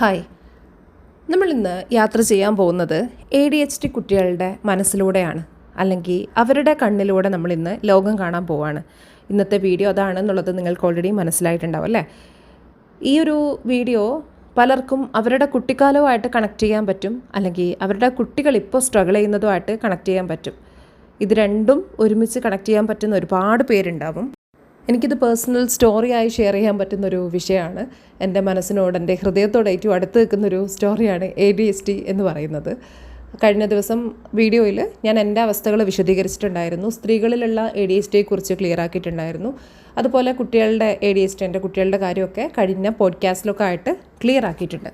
Hi. നമ്മളിന്ന് യാത്ര ചെയ്യാൻ പോകുന്നത് എ ഡി എച്ച് ടി കുട്ടികളുടെ മനസ്സിലൂടെയാണ്. അല്ലെങ്കിൽ അവരുടെ കണ്ണിലൂടെ നമ്മളിന്ന് ലോകം കാണാൻ പോവാണ്. ഇന്നത്തെ വീഡിയോ അതാണെന്നുള്ളത് നിങ്ങൾക്ക് ഓൾറെഡി മനസ്സിലായിട്ടുണ്ടാവും അല്ലേ? ഈ ഒരു വീഡിയോ പലർക്കും അവരുടെ കുട്ടിക്കാലവുമായിട്ട് കണക്ട് ചെയ്യാൻ പറ്റും. അല്ലെങ്കിൽ അവരുടെ കുട്ടികൾ ഇപ്പോൾ സ്ട്രഗിൾ ചെയ്യുന്നതുമായിട്ട് കണക്ട് ചെയ്യാൻ പറ്റും. ഇത് രണ്ടും ഒരുമിച്ച് കണക്ട് ചെയ്യാൻ പറ്റുന്ന ഒരുപാട് പേരുണ്ടാവും. എനിക്കിത് പേഴ്സണൽ സ്റ്റോറിയായി ഷെയർ ചെയ്യാൻ പറ്റുന്നൊരു വിഷയമാണ്. എന്റെ മനസ്സിനോട് എന്റെ ഹൃദയത്തോട് ഏറ്റവും അടുത്ത് നിൽക്കുന്നൊരു സ്റ്റോറിയാണ് എ ഡി എസ് ടി എന്ന് പറയുന്നത്. കഴിഞ്ഞ ദിവസം വീഡിയോയിൽ ഞാൻ എന്റെ അവസ്ഥകൾ വിശദീകരിച്ചിട്ടുണ്ടായിരുന്നു. സ്ത്രീകളിലുള്ള എ ഡി എസ് ടിയെ കുറിച്ച് ക്ലിയർ ആക്കിയിട്ടുണ്ടായിരുന്നു. അതുപോലെ കുട്ടികളുടെ എ ഡി എസ് ടി എന്റെ കുട്ടികളുടെ കാര്യമൊക്കെ കഴിഞ്ഞ പോഡ്കാസ്റ്റിലൊക്കെ ആയിട്ട് ക്ലിയർ ആക്കിയിട്ടുണ്ട്.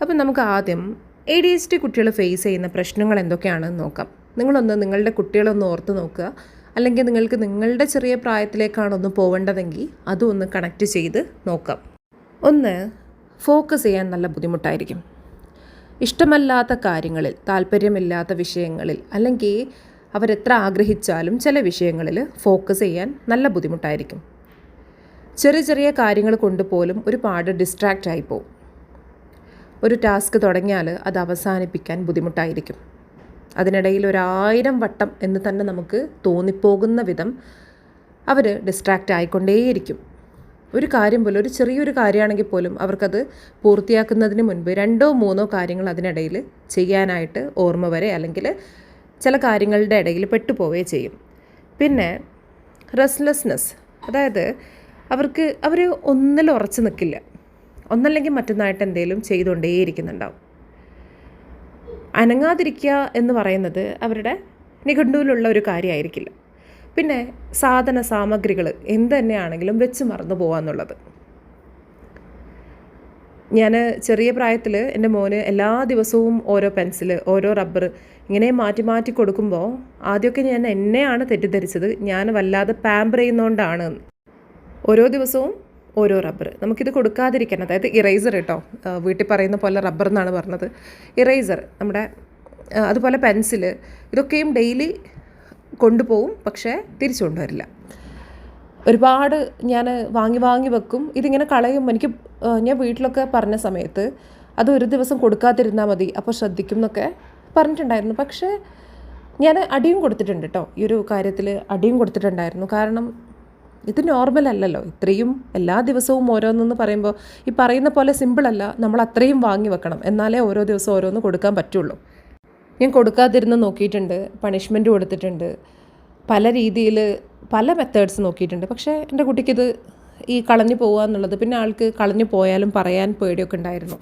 അപ്പം നമുക്ക് ആദ്യം എ ഡി എസ് ടി കുട്ടികൾ ഫേസ് ചെയ്യുന്ന പ്രശ്നങ്ങൾ എന്തൊക്കെയാണെന്ന് നോക്കാം. നിങ്ങളൊന്ന് നിങ്ങളുടെ കുട്ടികളൊന്ന് ഓർത്ത് നോക്കുക. അല്ലെങ്കിൽ നിങ്ങൾക്ക് നിങ്ങളുടെ ചെറിയ പ്രായത്തിലേക്കാണ് ഒന്ന് പോവേണ്ടതെങ്കിൽ അതും ഒന്ന് കണക്റ്റ് ചെയ്ത് നോക്കാം. ഒന്ന് ഫോക്കസ് ചെയ്യാൻ നല്ല ബുദ്ധിമുട്ടായിരിക്കും. ഇഷ്ടമല്ലാത്ത കാര്യങ്ങളിൽ താല്പര്യമില്ലാത്ത വിഷയങ്ങളിൽ അല്ലെങ്കിൽ അവരെത്ര ആഗ്രഹിച്ചാലും ചില വിഷയങ്ങളിൽ ഫോക്കസ് ചെയ്യാൻ നല്ല ബുദ്ധിമുട്ടായിരിക്കും. ചെറിയ ചെറിയ കാര്യങ്ങൾ കൊണ്ടുപോലും ഒരുപാട് ഡിസ്ട്രാക്റ്റ് ആയിപ്പോവും ഒരു ടാസ്ക് തുടങ്ങിയാൽ അത് അവസാനിപ്പിക്കാൻ ബുദ്ധിമുട്ടായിരിക്കും. അതിനിടയിൽ ഒരായിരം വട്ടം എന്ന് തന്നെ നമുക്ക് തോന്നിപ്പോകുന്ന വിധം അവർ ഡിസ്ട്രാക്റ്റ് ആയിക്കൊണ്ടേയിരിക്കും. ഒരു കാര്യം പോലും ഒരു ചെറിയൊരു കാര്യമാണെങ്കിൽ പോലും അവർക്കത് പൂർത്തിയാക്കുന്നതിന് മുൻപ് രണ്ടോ മൂന്നോ കാര്യങ്ങൾ അതിനിടയിൽ ചെയ്യാനായിട്ട് ഓർമ്മ വരെ അല്ലെങ്കിൽ ചില കാര്യങ്ങളുടെ ഇടയിൽ പെട്ടുപോവുകയും ചെയ്യും. പിന്നെ റെസ്ലെസ്നെസ് അതായത് അവർക്ക് അവർ ഒന്നിൽ ഉറച്ചു നിൽക്കില്ല. ഒന്നല്ലെങ്കിൽ മറ്റൊന്നായിട്ട് എന്തെങ്കിലും ചെയ്തുകൊണ്ടേയിരിക്കുന്നുണ്ടാവും. അനങ്ങാതിരിക്കുക എന്ന് പറയുന്നത് അവരുടെ നിഘണ്ടുവിലുള്ള ഒരു കാര്യമായിരിക്കില്ല. പിന്നെ സാധന സാമഗ്രികൾ എന്ത് തന്നെയാണെങ്കിലും വെച്ച് മറന്നു പോകാന്നുള്ളത് ഞാൻ ചെറിയ പ്രായത്തിൽ എന്റെ മോന് എല്ലാ ദിവസവും ഓരോ പെൻസിൽ ഓരോ റബ്ബർ ഇങ്ങനെ മാറ്റി മാറ്റി കൊടുക്കുമ്പോൾ ആദ്യമൊക്കെ ഞാൻ എന്നെയാണ് തെറ്റിദ്ധരിച്ചത്. ഞാൻ വല്ലാതെ പാമ്പർ ചെയ്യുന്നതുകൊണ്ടാണ് ഓരോ ദിവസവും ഓരോ റബ്ബർ. നമുക്കിത് കൊടുക്കാതിരിക്കാൻ അതായത് ഇറേസർ കേട്ടോ വീട്ടിൽ പറയുന്ന പോലെ റബ്ബർ എന്നാണ് പറഞ്ഞത്. ഇറേസർ നമ്മുടെ അതുപോലെ പെൻസിൽ ഇതൊക്കെയും ഡെയിലി കൊണ്ടുപോകും പക്ഷേ തിരിച്ചു കൊണ്ടുവരില്ല. ഒരുപാട് ഞാൻ വാങ്ങി വാങ്ങി വെക്കും. ഇതിങ്ങനെ കളയും. എനിക്ക് ഞാൻ വീട്ടിലൊക്കെ പറഞ്ഞ സമയത്ത് അത് ഒരു ദിവസം കൊടുക്കാതിരുന്നാൽ മതി അപ്പോൾ ശ്രദ്ധിക്കും എന്നൊക്കെ പറഞ്ഞിട്ടുണ്ടായിരുന്നു. പക്ഷേ ഞാൻ അടിയും കൊടുത്തിട്ടുണ്ട് കേട്ടോ ഈ ഒരു കാര്യത്തിൽ അടിയും കൊടുത്തിട്ടുണ്ടായിരുന്നു. കാരണം ഇത് നോർമൽ അല്ലല്ലോ. ഇത്രയും എല്ലാ ദിവസവും ഓരോന്നെന്ന് പറയുമ്പോൾ ഈ പറയുന്ന പോലെ സിമ്പിളല്ല നമ്മൾ അത്രയും വാങ്ങി വെക്കണം. എന്നാലേ ഓരോ ദിവസം ഓരോന്ന് കൊടുക്കാൻ പറ്റുള്ളൂ. ഞാൻ കൊടുക്കാതിരുന്ന് നോക്കിയിട്ടുണ്ട്. പണിഷ്മെന്റ് കൊടുത്തിട്ടുണ്ട്. പല രീതിയിൽ പല മെത്തേഡ്സ് നോക്കിയിട്ടുണ്ട്. പക്ഷേ എന്റെ കുട്ടിക്കിത് ഈ കളഞ്ഞു പോകുക എന്നുള്ളത് പിന്നെ ആൾക്ക് കളഞ്ഞു പോയാലും പറയാൻ പേടിയൊക്കെ ഉണ്ടായിരുന്നു.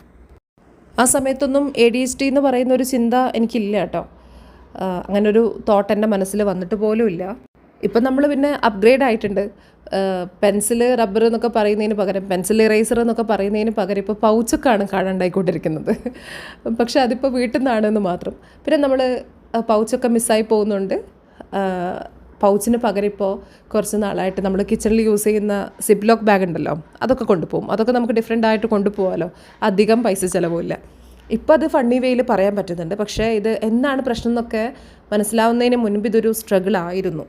ആ സമയത്തൊന്നും എ ഡി എസ് ടി എന്ന് പറയുന്ന ഒരു ചിന്ത എനിക്കില്ല കേട്ടോ. അങ്ങനൊരു തോട്ട് എന്റെ മനസ്സിൽ വന്നിട്ട് പോലും ഇല്ല. ഇപ്പം നമ്മൾ പിന്നെ അപ്ഗ്രേഡ് ആയിട്ടുണ്ട്. പെൻസിൽ റബ്ബർ എന്നൊക്കെ പറയുന്നതിന് പകരം പെൻസിൽ ഇറേസർ എന്നൊക്കെ പറയുന്നതിന് പകരം ഇപ്പോൾ പൗച്ചൊക്കെയാണ് കാണാണ്ടായിക്കൊണ്ടിരിക്കുന്നത്. പക്ഷെ അതിപ്പോൾ വീട്ടിൽ നിന്നാണെന്ന് മാത്രം. പിന്നെ നമ്മൾ പൗച്ചൊക്കെ മിസ്സായി പോകുന്നുണ്ട്. പൗച്ചിന് പകരം ഇപ്പോൾ കുറച്ച് നാളായിട്ട് നമ്മൾ കിച്ചണിൽ യൂസ് ചെയ്യുന്ന സിപ്ലോക്ക് ബാഗ് ഉണ്ടല്ലോ അതൊക്കെ കൊണ്ടുപോകും. അതൊക്കെ നമുക്ക് ഡിഫറെന്റ് ആയിട്ട് കൊണ്ടുപോകാമല്ലോ അധികം പൈസ ചിലവില്ല. ഇപ്പോൾ അത് ഫണ്ണി വേയിൽ പറയാൻ പറ്റുന്നുണ്ട്. പക്ഷേ ഇത് എന്താണ് പ്രശ്നം എന്നൊക്കെ മനസ്സിലാവുന്നതിന് മുൻപ് ഇതൊരു സ്ട്രഗിൾ ആയിരുന്നു.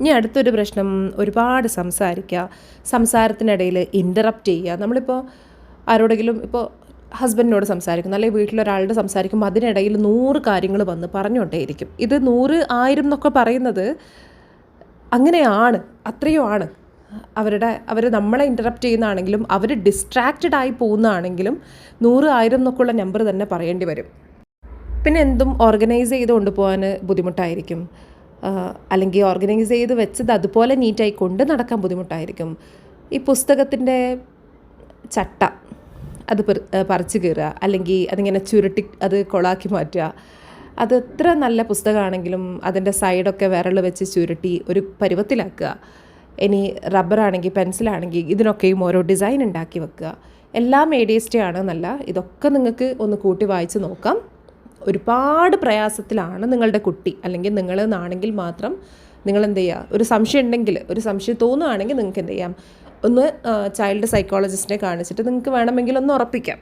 ഇനി അടുത്തൊരു പ്രശ്നം ഒരുപാട് സംസാരിക്കുക. സംസാരത്തിനിടയിൽ ഇന്ററപ്റ്റ് ചെയ്യുക. നമ്മളിപ്പോൾ ആരോടെങ്കിലും ഇപ്പോൾ ഹസ്ബൻഡിനോട് സംസാരിക്കുന്നു അല്ലെങ്കിൽ വീട്ടിലൊരാളുടെ സംസാരിക്കുമ്പോൾ അതിനിടയിൽ നൂറ് കാര്യങ്ങൾ വന്ന് പറഞ്ഞുകൊണ്ടേയിരിക്കും. ഇത് നൂറ് ആയിരം എന്നൊക്കെ പറയുന്നത് അങ്ങനെയാണ് അത്രയോ ആണ്. അവരുടെ അവർ നമ്മളെ ഇന്ററപ്റ്റ് ചെയ്യുന്നതാണെങ്കിലും അവർ ഡിസ്ട്രാക്റ്റഡ് ആയി പോകുന്നതാണെങ്കിലും നൂറ് ആയിരം എന്നൊക്കെയുള്ള നമ്പർ തന്നെ പറയേണ്ടി വരും. പിന്നെ എന്തും ഓർഗനൈസ് ചെയ്ത് കൊണ്ടുപോകാൻ ബുദ്ധിമുട്ടായിരിക്കും. അല്ലെങ്കിൽ ഓർഗനൈസ് ചെയ്ത് വെച്ചത് അതുപോലെ നീറ്റായി കൊണ്ട് നടക്കാൻ ബുദ്ധിമുട്ടായിരിക്കും. ഈ പുസ്തകത്തിന്റെ ചട്ട അത് പറിച്ചു കീറുക അല്ലെങ്കിൽ അതിങ്ങനെ ചുരുട്ടി അത് കൊളാക്കി മാറ്റുക അത് എത്ര നല്ല പുസ്തകമാണെങ്കിലും അതിന്റെ സൈഡൊക്കെ വിരൽ വെച്ച് ചുരുട്ടി ഒരു പരുവത്തിലാക്കുക. ഇനി റബ്ബറാണെങ്കിൽ പെൻസിലാണെങ്കിൽ ഇതിനൊക്കെയും ഓരോ ഡിസൈൻ ഉണ്ടാക്കി വെക്കുക. എല്ലാം എ ഡി എസ് ടി ആണെന്നല്ല ഇതൊക്കെ നിങ്ങൾക്ക് ഒന്ന് കൂട്ടി വായിച്ച് നോക്കാം. ഒരുപാട് പ്രയാസത്തിലാണ് നിങ്ങളുടെ കുട്ടി. അല്ലെങ്കിൽ നിങ്ങൾ എന്നാണെങ്കിൽ മാത്രം നിങ്ങൾ എന്ത് ചെയ്യുക ഒരു സംശയം ഉണ്ടെങ്കിൽ ഒരു സംശയം തോന്നുകയാണെങ്കിൽ നിങ്ങൾക്ക് എന്ത് ചെയ്യാം? ഒന്ന് ചൈൽഡ് സൈക്കോളജിസ്റ്റിനെ കാണിച്ചിട്ട് നിങ്ങൾക്ക് വേണമെങ്കിൽ ഒന്ന് ഉറപ്പിക്കാം.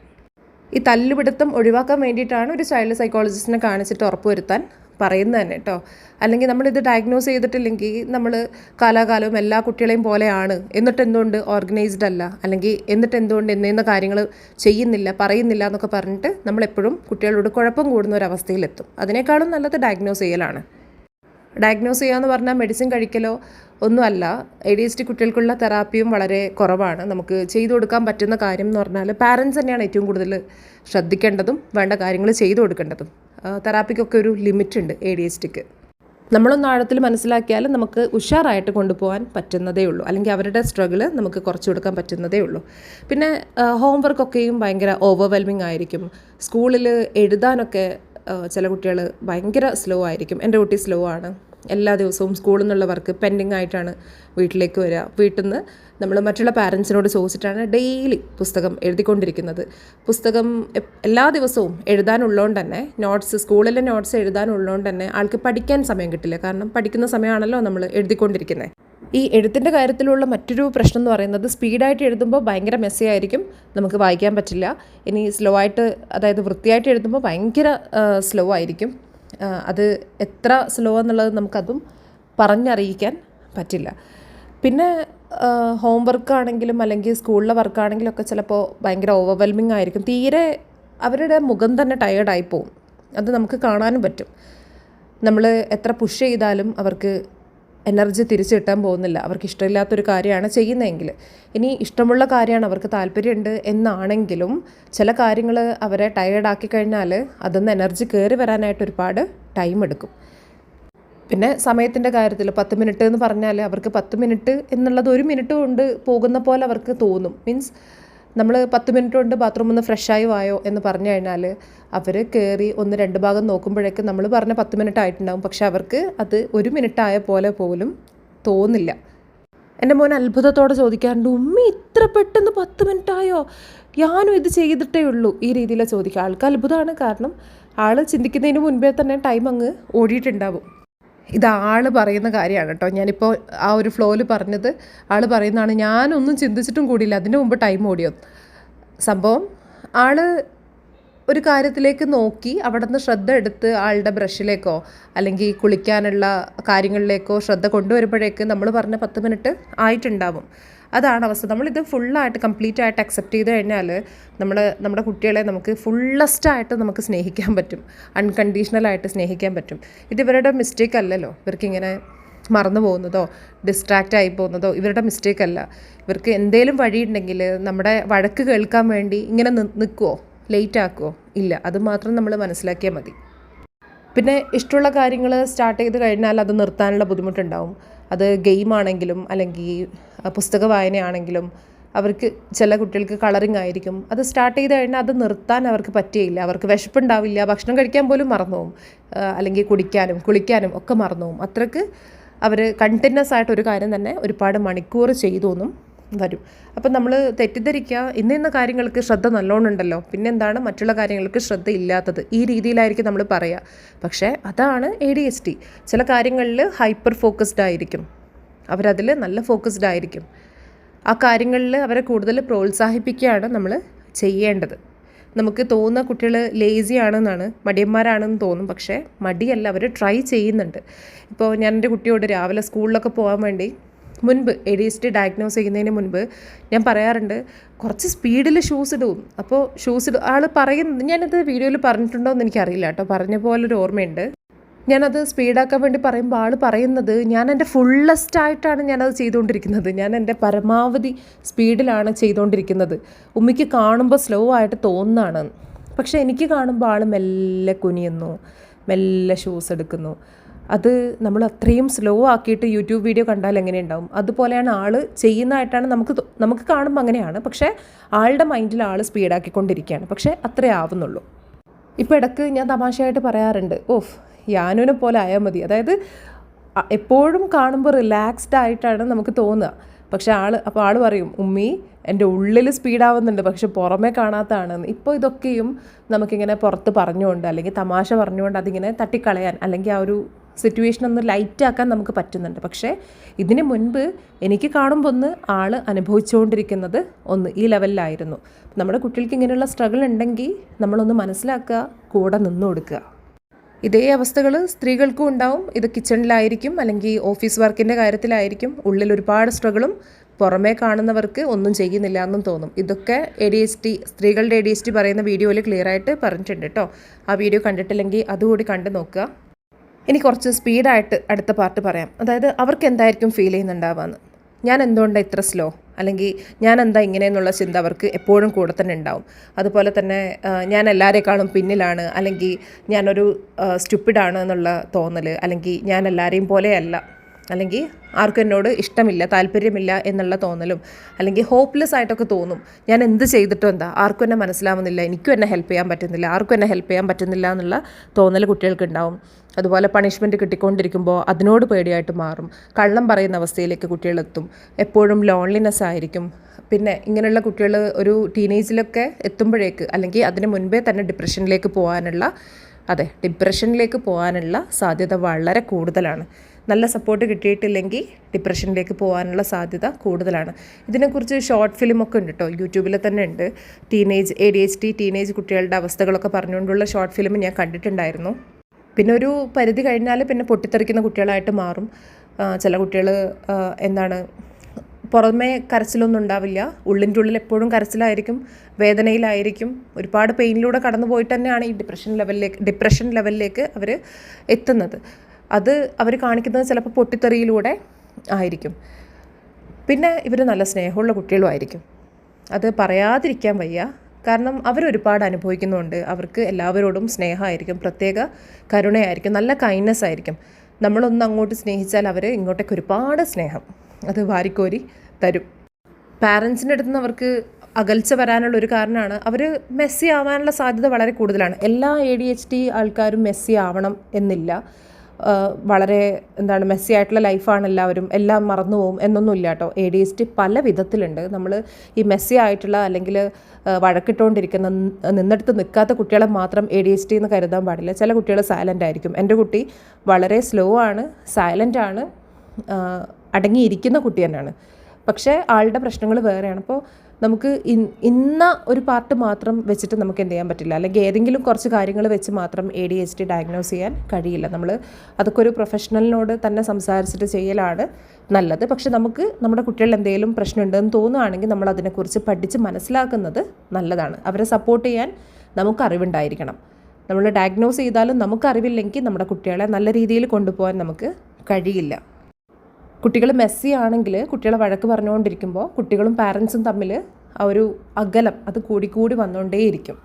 ഈ തല്ലുപിടുത്തം ഒഴിവാക്കാൻ വേണ്ടിയിട്ടാണ് ഒരു ചൈൽഡ് സൈക്കോളജിസ്റ്റിനെ കാണിച്ചിട്ട് ഉറപ്പ് വരുത്താൻ പറയുന്നത് തന്നെ കേട്ടോ. അല്ലെങ്കിൽ നമ്മളിത് ഡയഗ്നോസ് ചെയ്തിട്ടില്ലെങ്കിൽ നമ്മൾ കാലാകാലവും എല്ലാ കുട്ടികളെയും പോലെയാണ്. എന്നിട്ട് എന്തുകൊണ്ട് ഓർഗനൈസ്ഡ് അല്ല? അല്ലെങ്കിൽ എന്നിട്ട് എന്തുകൊണ്ട് എന്നെന്ന കാര്യങ്ങൾ ചെയ്യുന്നില്ല പറയുന്നില്ല എന്നൊക്കെ പറഞ്ഞിട്ട് നമ്മളെപ്പോഴും കുട്ടികളോട് കുഴപ്പം കൂടുന്ന ഒരു അവസ്ഥയിലെത്തും. അതിനേക്കാളും നല്ലത് ഡയഗ്നോസ് ചെയ്യലാണ്. ഡയഗ്നോസ് ചെയ്യുക എന്ന് പറഞ്ഞാൽ മെഡിസിൻ കഴിക്കലോ ഒന്നുമല്ല. എ ഡി എസ് ടി കുട്ടികൾക്കുള്ള തെറാപ്പിയും വളരെ കുറവാണ്. നമുക്ക് ചെയ്തു കൊടുക്കാൻ പറ്റുന്ന കാര്യം എന്ന് പറഞ്ഞാൽ പാരൻസ് തന്നെയാണ് ഏറ്റവും കൂടുതൽ ശ്രദ്ധിക്കേണ്ടതും വേണ്ട കാര്യങ്ങൾ ചെയ്തു കൊടുക്കേണ്ടതും. തെറാപ്പിക്കൊക്കെ ഒരു ലിമിറ്റ് ഉണ്ട് എ ഡി എസ് ടിക്ക്. നമ്മളൊന്ന് ആഴത്തിൽ മനസ്സിലാക്കിയാൽ നമുക്ക് ഉഷാറായിട്ട് കൊണ്ടുപോകാൻ പറ്റുന്നതേ ഉള്ളൂ. അല്ലെങ്കിൽ അവരുടെ സ്ട്രഗിൾ നമുക്ക് കുറച്ചു കൊടുക്കാൻ പറ്റുന്നതേ ഉള്ളൂ. പിന്നെ ഹോംവർക്കൊക്കെയും ഭയങ്കര ഓവർവെൽമിങ് ആയിരിക്കും. സ്കൂളിൽ എഴുതാനൊക്കെ ചില കുട്ടികൾ ഭയങ്കര സ്ലോ ആയിരിക്കും. എന്റെ കുട്ടി സ്ലോ ആണ്. എല്ലാ ദിവസവും സ്കൂളിൽ നിന്നുള്ള വർക്ക് പെൻഡിങ് ആയിട്ടാണ് വീട്ടിലേക്ക് വരിക. വീട്ടിൽ നിന്ന് നമ്മൾ മറ്റുള്ള പാരൻസിനോട് ചോദിച്ചിട്ടാണ് ഡെയിലി പുസ്തകം എഴുതിക്കൊണ്ടിരിക്കുന്നത്. പുസ്തകം എല്ലാ ദിവസവും എഴുതാനുള്ളതുകൊണ്ട് തന്നെ നോട്ട്സ് സ്കൂളിലെ നോട്ട്സ് എഴുതാനുള്ളതുകൊണ്ട് തന്നെ ആൾക്ക് പഠിക്കാൻ സമയം കിട്ടില്ല. കാരണം പഠിക്കുന്ന സമയമാണല്ലോ നമ്മൾ എഴുതിക്കൊണ്ടിരിക്കുന്നത് ഈ എഴുത്തിന്റെ കാര്യത്തിലുള്ള മറ്റൊരു പ്രശ്നം എന്ന് പറയുന്നത് സ്പീഡായിട്ട് എഴുതുമ്പോൾ ഭയങ്കര മെസ്സി ആയിരിക്കും. നമുക്ക് വായിക്കാൻ പറ്റില്ല. ഇനി സ്ലോ ആയിട്ട് അതായത് വൃത്തിയായിട്ട് എഴുതുമ്പോൾ ഭയങ്കര സ്ലോ ആയിരിക്കും. അത് എത്ര സ്ലോ എന്നുള്ളത് നമുക്കതും പറഞ്ഞറിയിക്കാൻ പറ്റില്ല. പിന്നെ ഹോംവർക്ക് ആണെങ്കിലും അല്ലെങ്കിൽ സ്കൂളിലെ വർക്കാണെങ്കിലും ഒക്കെ ചിലപ്പോൾ ഭയങ്കര ഓവർവെൽമിങ് ആയിരിക്കും. തീരെ അവരുടെ മുഖം തന്നെ ടയേർഡായി പോവും. അത് നമുക്ക് കാണാനും പറ്റും. നമ്മൾ എത്ര പുഷ് ചെയ്താലും അവർക്ക് എനർജി തിരിച്ചു കിട്ടാൻ പോകുന്നില്ല. അവർക്ക് ഇഷ്ടമില്ലാത്തൊരു കാര്യമാണ് ചെയ്യുന്നതെങ്കിൽ. ഇനി ഇഷ്ടമുള്ള കാര്യമാണ് അവർക്ക് താല്പര്യമുണ്ട് എന്നാണെങ്കിലും ചില കാര്യങ്ങൾ അവരെ ടയേർഡാക്കി കഴിഞ്ഞാൽ അതിൽ എനർജി കയറി വരാനായിട്ട് ഒരുപാട് ടൈം എടുക്കും. പിന്നെ സമയത്തിന്റെ കാര്യത്തിൽ പത്ത് മിനിറ്റ് എന്ന് പറഞ്ഞാൽ അവർക്ക് പത്ത് മിനിറ്റ് എന്നുള്ളത് ഒരു മിനിറ്റ് കൊണ്ട് പോകുന്ന പോലെ അവർക്ക് തോന്നും. മീൻസ് നമ്മൾ പത്ത് മിനിറ്റ് കൊണ്ട് ബാത്റൂമിൽ നിന്ന് ഫ്രഷായി വായോ എന്ന് പറഞ്ഞു കഴിഞ്ഞാൽ അവർ കയറി ഒന്ന് രണ്ട് ഭാഗം നോക്കുമ്പോഴേക്ക് നമ്മൾ പറഞ്ഞ പത്ത് മിനിറ്റ് ആയിട്ടുണ്ടാകും പക്ഷെ അവർക്ക് അത് ഒരു മിനിറ്റ് ആയ പോലെ പോലും തോന്നില്ല. എന്റെ മോൻ അത്ഭുതത്തോടെ ചോദിക്കാറുണ്ട് ഉമ്മി ഇത്ര പെട്ടെന്ന് പത്ത് മിനിറ്റ് ആയോ? ഞാനും ഇത് ചെയ്തിട്ടേ ഉള്ളൂ. ഈ രീതിയിൽ ചോദിക്കുക. ആൾക്ക് അത്ഭുതമാണ്. കാരണം ആൾ ചിന്തിക്കുന്നതിന് മുൻപേ തന്നെ ടൈം അങ്ങ് ഓടിയിട്ടുണ്ടാവും. ഇത് ആൾ പറയുന്ന കാര്യമാണ് കേട്ടോ. ഞാനിപ്പോൾ ആ ഒരു ഫ്ലോയിൽ പറഞ്ഞത് ആൾ പറയുന്നതാണ് ഞാനൊന്നും ചിന്തിച്ചിട്ടും കൂടിയില്ല. അതിന് മുമ്പ് ടൈം ഓടിയോ? സംഭവം ആൾ ഒരു കാര്യത്തിലേക്ക് നോക്കി അവിടെ നിന്ന് ശ്രദ്ധ എടുത്ത് ആളുടെ ബ്രഷിലേക്കോ അല്ലെങ്കിൽ കുളിക്കാനുള്ള കാര്യങ്ങളിലേക്കോ ശ്രദ്ധ കൊണ്ടുവരുമ്പോഴേക്ക് നമ്മൾ പറഞ്ഞ പത്ത് മിനിറ്റ് ആയിട്ടുണ്ടാവും. അതാണ് അവസ്ഥ. നമ്മളിത് ഫുള്ളായിട്ട് കംപ്ലീറ്റ് ആയിട്ട് അക്സെപ്റ്റ് ചെയ്ത് കഴിഞ്ഞാൽ നമ്മൾ നമ്മുടെ കുട്ടികളെ നമുക്ക് ഫുള്ളസ്റ്റായിട്ട് നമുക്ക് സ്നേഹിക്കാൻ പറ്റും. അൺകണ്ടീഷണലായിട്ട് സ്നേഹിക്കാൻ പറ്റും. ഇത് ഇവരുടെ മിസ്റ്റേക്ക് അല്ലല്ലോ. ഇവർക്കിങ്ങനെ മറന്നു പോകുന്നതോ ഡിസ്ട്രാക്റ്റ് ആയി പോകുന്നതോ ഇവരുടെ മിസ്റ്റേക്ക് അല്ല. ഇവർക്ക് എന്തെങ്കിലും വഴിയുണ്ടെങ്കിൽ നമ്മുടെ വഴക്ക് കേൾക്കാൻ വേണ്ടി ഇങ്ങനെ നിൽക്കുമോ ലേറ്റ് ആക്കുമോ ഇല്ല. അത് മാത്രം നമ്മൾ മനസ്സിലാക്കിയാൽ മതി. പിന്നെ ഇഷ്ടമുള്ള കാര്യങ്ങൾ സ്റ്റാർട്ട് ചെയ്ത് കഴിഞ്ഞാൽ അത് നിർത്താനുള്ള ബുദ്ധിമുട്ടുണ്ടാവും. അത് ഗെയിം ആണെങ്കിലും അല്ലെങ്കിൽ പുസ്തക വായനയാണെങ്കിലും അവർക്ക് ചില കുട്ടികൾക്ക് കളറിങ് ആയിരിക്കും. അത് സ്റ്റാർട്ട് ചെയ്ത് കഴിഞ്ഞാൽ അത് നിർത്താൻ അവർക്ക് പറ്റിയില്ല. അവർക്ക് വിശപ്പുണ്ടാവില്ല. ഭക്ഷണം കഴിക്കാൻ പോലും മറന്നു പോകും അല്ലെങ്കിൽ കുടിക്കാനും കുളിക്കാനും ഒക്കെ മറന്നു പോകും അത്രയ്ക്ക് അവർ കണ്ടിന്യൂസ് ആയിട്ട് ഒരു കാര്യം തന്നെ ഒരുപാട് മണിക്കൂർ ചെയ്തു എന്നും വരും. അപ്പം നമ്മൾ തെറ്റിദ്ധരിക്കുക ഇന്ന ഇന്ന കാര്യങ്ങൾക്ക് ശ്രദ്ധ നല്ലോണം ഉണ്ടല്ലോ പിന്നെ എന്താണ് മറ്റുള്ള കാര്യങ്ങൾക്ക് ശ്രദ്ധ ഇല്ലാത്തത്? ഈ രീതിയിലായിരിക്കും നമ്മൾ പറയുക പക്ഷേ അതാണ് എ ഡി എസ് ടി ചില കാര്യങ്ങളിൽ ഹൈപ്പർ ഫോക്കസ്ഡ് ആയിരിക്കും. അവരതിൽ നല്ല ഫോക്കസ്ഡ് ആയിരിക്കും. ആ കാര്യങ്ങളിൽ അവരെ കൂടുതൽ പ്രോത്സാഹിപ്പിക്കുകയാണ് നമ്മൾ ചെയ്യേണ്ടത്. നമുക്ക് തോന്നുന്ന കുട്ടികൾ ലേസി ആണെന്നാണ് മടിയന്മാരാണെന്ന് തോന്നും. പക്ഷേ മടിയല്ല അവർ ട്രൈ ചെയ്യുന്നുണ്ട്. ഇപ്പോൾ ഞാൻ എന്റെ കുട്ടിയോട് രാവിലെ സ്കൂളിലൊക്കെ പോകാൻ വേണ്ടി മുൻപ് A D S T diagnose ചെയ്യുന്നതിന് മുൻപ് ഞാൻ പറയാറുണ്ട് കുറച്ച് സ്പീഡിൽ ഷൂസ് ഇടും. അപ്പോൾ ഷൂസ് ഇടും. ആൾ പറയുന്നത് ഞാനത് വീഡിയോയിൽ പറഞ്ഞിട്ടുണ്ടോ എന്ന് എനിക്കറിയില്ല കേട്ടോ. പറഞ്ഞ പോലൊരു ഓർമ്മയുണ്ട്. ഞാനത് സ്പീഡാക്കാൻ വേണ്ടി പറയുമ്പോൾ ആൾ പറയുന്നത് ഞാൻ എന്റെ ഫുള്ളസ്റ്റ് ആയിട്ടാണ് ഞാനത് ചെയ്തുകൊണ്ടിരിക്കുന്നത്. ഞാൻ എന്റെ പരമാവധി സ്പീഡിലാണ് ചെയ്തുകൊണ്ടിരിക്കുന്നത്. ഉമ്മയ്ക്ക് കാണുമ്പോൾ സ്ലോ ആയിട്ട് തോന്നുന്നതാണ് പക്ഷേ എനിക്ക് കാണുമ്പോൾ ആൾ മെല്ലെ കുനിയുന്നു മെല്ലെ ഷൂസ് എടുക്കുന്നു. അത് നമ്മൾ അത്രയും സ്ലോ ആക്കിയിട്ട് യൂട്യൂബ് വീഡിയോ കണ്ടാൽ എങ്ങനെ ഉണ്ടാവും? അതുപോലെയാണ് ആൾ ചെയ്യുന്നതായിട്ടാണ് നമുക്ക് നമുക്ക് കാണുമ്പോൾ അങ്ങനെയാണ്. പക്ഷേ ആളുടെ മൈൻഡിൽ ആൾ സ്പീഡാക്കിക്കൊണ്ടിരിക്കുകയാണ് പക്ഷേ അത്രേ ആവുന്നുള്ളൂ. ഇപ്പോൾ ഇടയ്ക്ക് ഞാൻ തമാശയായിട്ട് പറയാറുണ്ട്. ഓഫ് യാനുവിനെ പോലെ ആയാൽ മതി. അതായത് എപ്പോഴും കാണുമ്പോൾ റിലാക്സ്ഡ് ആയിട്ടാണ് നമുക്ക് തോന്നുക. പക്ഷെ ആൾ അപ്പോൾ ആൾ പറയും ഉമ്മി എന്റെ ഉള്ളിൽ സ്പീഡാവുന്നുണ്ട് പക്ഷെ പുറമേ കാണാത്തതാണ് ഇപ്പോൾ ഇതൊക്കെയും നമുക്കിങ്ങനെ പുറത്ത് പറഞ്ഞുകൊണ്ട് അല്ലെങ്കിൽ തമാശ പറഞ്ഞുകൊണ്ട് അതിങ്ങനെ തട്ടിക്കളയാൻ അല്ലെങ്കിൽ ആ ഒരു സിറ്റുവേഷൻ ഒന്ന് ലൈറ്റാക്കാൻ നമുക്ക് പറ്റുന്നുണ്ട്. പക്ഷേ ഇതിന് മുൻപ് എനിക്ക് കാണുമ്പോൾ ഒന്ന് ആൾ അനുഭവിച്ചുകൊണ്ടിരിക്കുന്നത് ഒന്ന് ഈ ലെവലിലായിരുന്നു നമ്മുടെ കുട്ടികൾക്ക് ഇങ്ങനെയുള്ള സ്ട്രഗിൾ ഉണ്ടെങ്കിൽ നമ്മളൊന്ന് മനസ്സിലാക്കുക കൂടെ നിന്ന് കൊടുക്കുക. ഇതേ അവസ്ഥകൾ സ്ത്രീകൾക്കും ഉണ്ടാവും. ഇത് കിച്ചണിലായിരിക്കും അല്ലെങ്കിൽ ഓഫീസ് വർക്കിന്റെ കാര്യത്തിലായിരിക്കും. ഉള്ളിൽ ഒരുപാട് സ്ട്രഗിളും പുറമേ കാണുന്നവർക്ക് ഒന്നും ചെയ്യുന്നില്ല എന്നും തോന്നും. ഇതൊക്കെ എ ഡി എസ് ടി സ്ത്രീകളുടെ എ ഡി എസ് ടി പറയുന്ന വീഡിയോയിൽ ക്ലിയർ ആയിട്ട് പറഞ്ഞിട്ടുണ്ട് കേട്ടോ ആ വീഡിയോ കണ്ടിട്ടില്ലെങ്കിൽ അതുകൂടി കണ്ടു നോക്കുക. ഇനി കുറച്ച് സ്പീഡായിട്ട് അടുത്ത പാർട്ട് പറയാം. അതായത് അവർക്ക് എന്തായിരിക്കും ഫീൽ ചെയ്യുന്നുണ്ടാവുകയെന്ന് ഞാൻ എന്തുകൊണ്ടാണ് ഇത്ര സ്ലോ അല്ലെങ്കിൽ ഞാൻ എന്താ ഇങ്ങനെയെന്നുള്ള ചിന്ത അവർക്ക് എപ്പോഴും കൂടെ തന്നെ ഉണ്ടാവും. അതുപോലെ തന്നെ ഞാൻ എല്ലാവരെക്കാളും പിന്നിലാണ്. അല്ലെങ്കിൽ ഞാനൊരു സ്റ്റുപ്പിഡാണ് എന്നുള്ള തോന്നൽ അല്ലെങ്കിൽ ഞാൻ എല്ലാവരെയും പോലെയല്ല. അല്ലെങ്കിൽ ആർക്കും എന്നോട് ഇഷ്ടമില്ല താല്പര്യമില്ല എന്നുള്ള തോന്നലും അല്ലെങ്കിൽ ഹോപ്പ്ലെസ് ആയിട്ടൊക്കെ തോന്നും. ഞാൻ എന്ത് ചെയ്തിട്ടും എന്താ ആർക്കും എന്നെ മനസ്സിലാവുന്നില്ല എനിക്കും എന്നെ ഹെൽപ്പ് ചെയ്യാൻ പറ്റുന്നില്ല ആർക്കും എന്നെ ഹെൽപ്പ് ചെയ്യാൻ പറ്റുന്നില്ല എന്നുള്ള തോന്നൽ കുട്ടികൾക്ക് ഉണ്ടാവും. അതുപോലെ പണിഷ്മെന്റ് കിട്ടിക്കൊണ്ടിരിക്കുമ്പോൾ അതിനോട് പേടിയായിട്ട് മാറും. കള്ളം പറയുന്ന അവസ്ഥയിലേക്ക് കുട്ടികളെത്തും എപ്പോഴും ലോൺലിനെസ് ആയിരിക്കും. പിന്നെ ഇങ്ങനെയുള്ള കുട്ടികൾ ഒരു ടീനേജിലൊക്കെ എത്തുമ്പോഴേക്ക് അല്ലെങ്കിൽ അതിന് മുൻപേ തന്നെ ഡിപ്രഷനിലേക്ക് പോകാനുള്ള അതെ ഡിപ്രഷനിലേക്ക് പോകാനുള്ള സാധ്യത വളരെ കൂടുതലാണ്. നല്ല സപ്പോർട്ട് കിട്ടിയിട്ടില്ലെങ്കിൽ ഡിപ്രഷനിലേക്ക് പോകാനുള്ള സാധ്യത കൂടുതലാണ്. ഇതിനെക്കുറിച്ച് ഷോർട്ട് ഫിലിം ഒക്കെ ഉണ്ട് കേട്ടോ യൂട്യൂബിൽ തന്നെ ഉണ്ട്. Teenage A D H T teenage കുട്ടികളുടെ അവസ്ഥകളൊക്കെ പറഞ്ഞുകൊണ്ടുള്ള ഷോർട്ട് ഫിലിം ഞാൻ കണ്ടിട്ടുണ്ടായിരുന്നു. പിന്നെ ഒരു പരിധി കഴിഞ്ഞാൽ പിന്നെ പൊട്ടിത്തെറിക്കുന്ന കുട്ടികളായിട്ട് മാറും. ചില കുട്ടികൾ എന്താണ് പുറമേ കരച്ചിലൊന്നും ഉണ്ടാവില്ല. ഉള്ളിന്റെ ഉള്ളിൽ എപ്പോഴും കരച്ചിലായിരിക്കും വേദനയിലായിരിക്കും. ഒരുപാട് പെയിനിലൂടെ കടന്നു പോയിട്ട് തന്നെയാണ് ഈ ഡിപ്രഷൻ ലെവലിലേക്ക് ഡിപ്രഷൻ ലെവലിലേക്ക് അവർ എത്തുന്നത്. അത് അവർ കാണിക്കുന്നത് ചിലപ്പോൾ പൊട്ടിത്തെറിയിലൂടെ ആയിരിക്കും. പിന്നെ ഇവർ നല്ല സ്നേഹമുള്ള കുട്ടികളും ആയിരിക്കും. അത് പറയാതിരിക്കാൻ വയ്യ. കാരണം അവരൊരുപാട് അനുഭവിക്കുന്നുണ്ട്. അവർക്ക് എല്ലാവരോടും സ്നേഹമായിരിക്കും. പ്രത്യേക കരുണയായിരിക്കും. നല്ല കൈൻഡ്നെസ് ആയിരിക്കും. നമ്മളൊന്ന് അങ്ങോട്ട് സ്നേഹിച്ചാൽ അവർ ഇങ്ങോട്ടേക്ക് ഒരുപാട് സ്നേഹം അത് വാരിക്കോരി തരും. പാരൻസിന്റെ അടുത്ത് നിന്ന് അവർക്ക് അകൽച്ച വരാനുള്ള ഒരു കാരണമാണ്. അവർ മെസ്സി ആവാനുള്ള സാധ്യത വളരെ കൂടുതലാണ്. എല്ലാ എ ഡി എച്ച് ഡി ആൾക്കാരും മെസ്സി ആവണം എന്നില്ല. വളരെ എന്താണ് മെസ്സി ആയിട്ടുള്ള ലൈഫാണ് എല്ലാവരും. എല്ലാം മറന്നു പോകും എന്നൊന്നുമില്ല കേട്ടോ. എ ഡി എസ് ടി പല വിധത്തിലുണ്ട്. നമ്മൾ ഈ മെസ്സി ആയിട്ടുള്ള അല്ലെങ്കിൽ വഴക്കിട്ടുകൊണ്ടിരിക്കുന്ന നിന്നിടത്ത് നിൽക്കാത്ത കുട്ടികളെ മാത്രം എ ഡി എസ് ടി എന്ന് കരുതാൻ പാടില്ല. ചില കുട്ടികൾ സൈലന്റ് ആയിരിക്കും. എന്റെ കുട്ടി വളരെ സ്ലോ ആണ് സൈലന്റ് ആണ് അടങ്ങിയിരിക്കുന്ന കുട്ടി തന്നെയാണ്. പക്ഷേ ആളുടെ പ്രശ്നങ്ങൾ വേറെയാണ്. അപ്പോൾ നമുക്ക് ഇന്ന ഒരു പാർട്ട് മാത്രം വെച്ചിട്ട് നമുക്ക് എന്ത് ചെയ്യാൻ പറ്റില്ല. അല്ലെങ്കിൽ ഏതെങ്കിലും കുറച്ച് കാര്യങ്ങൾ വെച്ച് മാത്രം A D H D diagnose ചെയ്യാൻ കഴിയില്ല. നമ്മൾ അതൊക്കെ ഒരു പ്രൊഫഷണലിനോട് തന്നെ സംസാരിച്ചിട്ട് ചെയ്യലാണ് നല്ലത്. പക്ഷെ നമുക്ക് നമ്മുടെ കുട്ടികളിൽ എന്തെങ്കിലും പ്രശ്നമുണ്ടെന്ന് തോന്നുകയാണെങ്കിൽ നമ്മൾ അതിനെക്കുറിച്ച് പഠിച്ച് മനസ്സിലാക്കുന്നത് നല്ലതാണ്. അവരെ സപ്പോർട്ട് ചെയ്യാൻ നമുക്ക് അറിവുണ്ടായിരിക്കണം. നമ്മൾ ഡയഗ്നോസ് ചെയ്താലും നമുക്ക് അറിവില്ലെങ്കിൽ നമ്മുടെ കുട്ടികളെ നല്ല രീതിയിൽ കൊണ്ടുപോകാൻ നമുക്ക് കഴിയില്ല. കുട്ടികൾ മെസ്സി ആണെങ്കിൽ കുട്ടികളെ വഴക്ക് പറഞ്ഞുകൊണ്ടിരിക്കുമ്പോൾ കുട്ടികളും പാരൻസും തമ്മിൽ ആ ഒരു അകലം അത് കൂടിക്കൂടി വന്നുകൊണ്ടേയിരിക്കും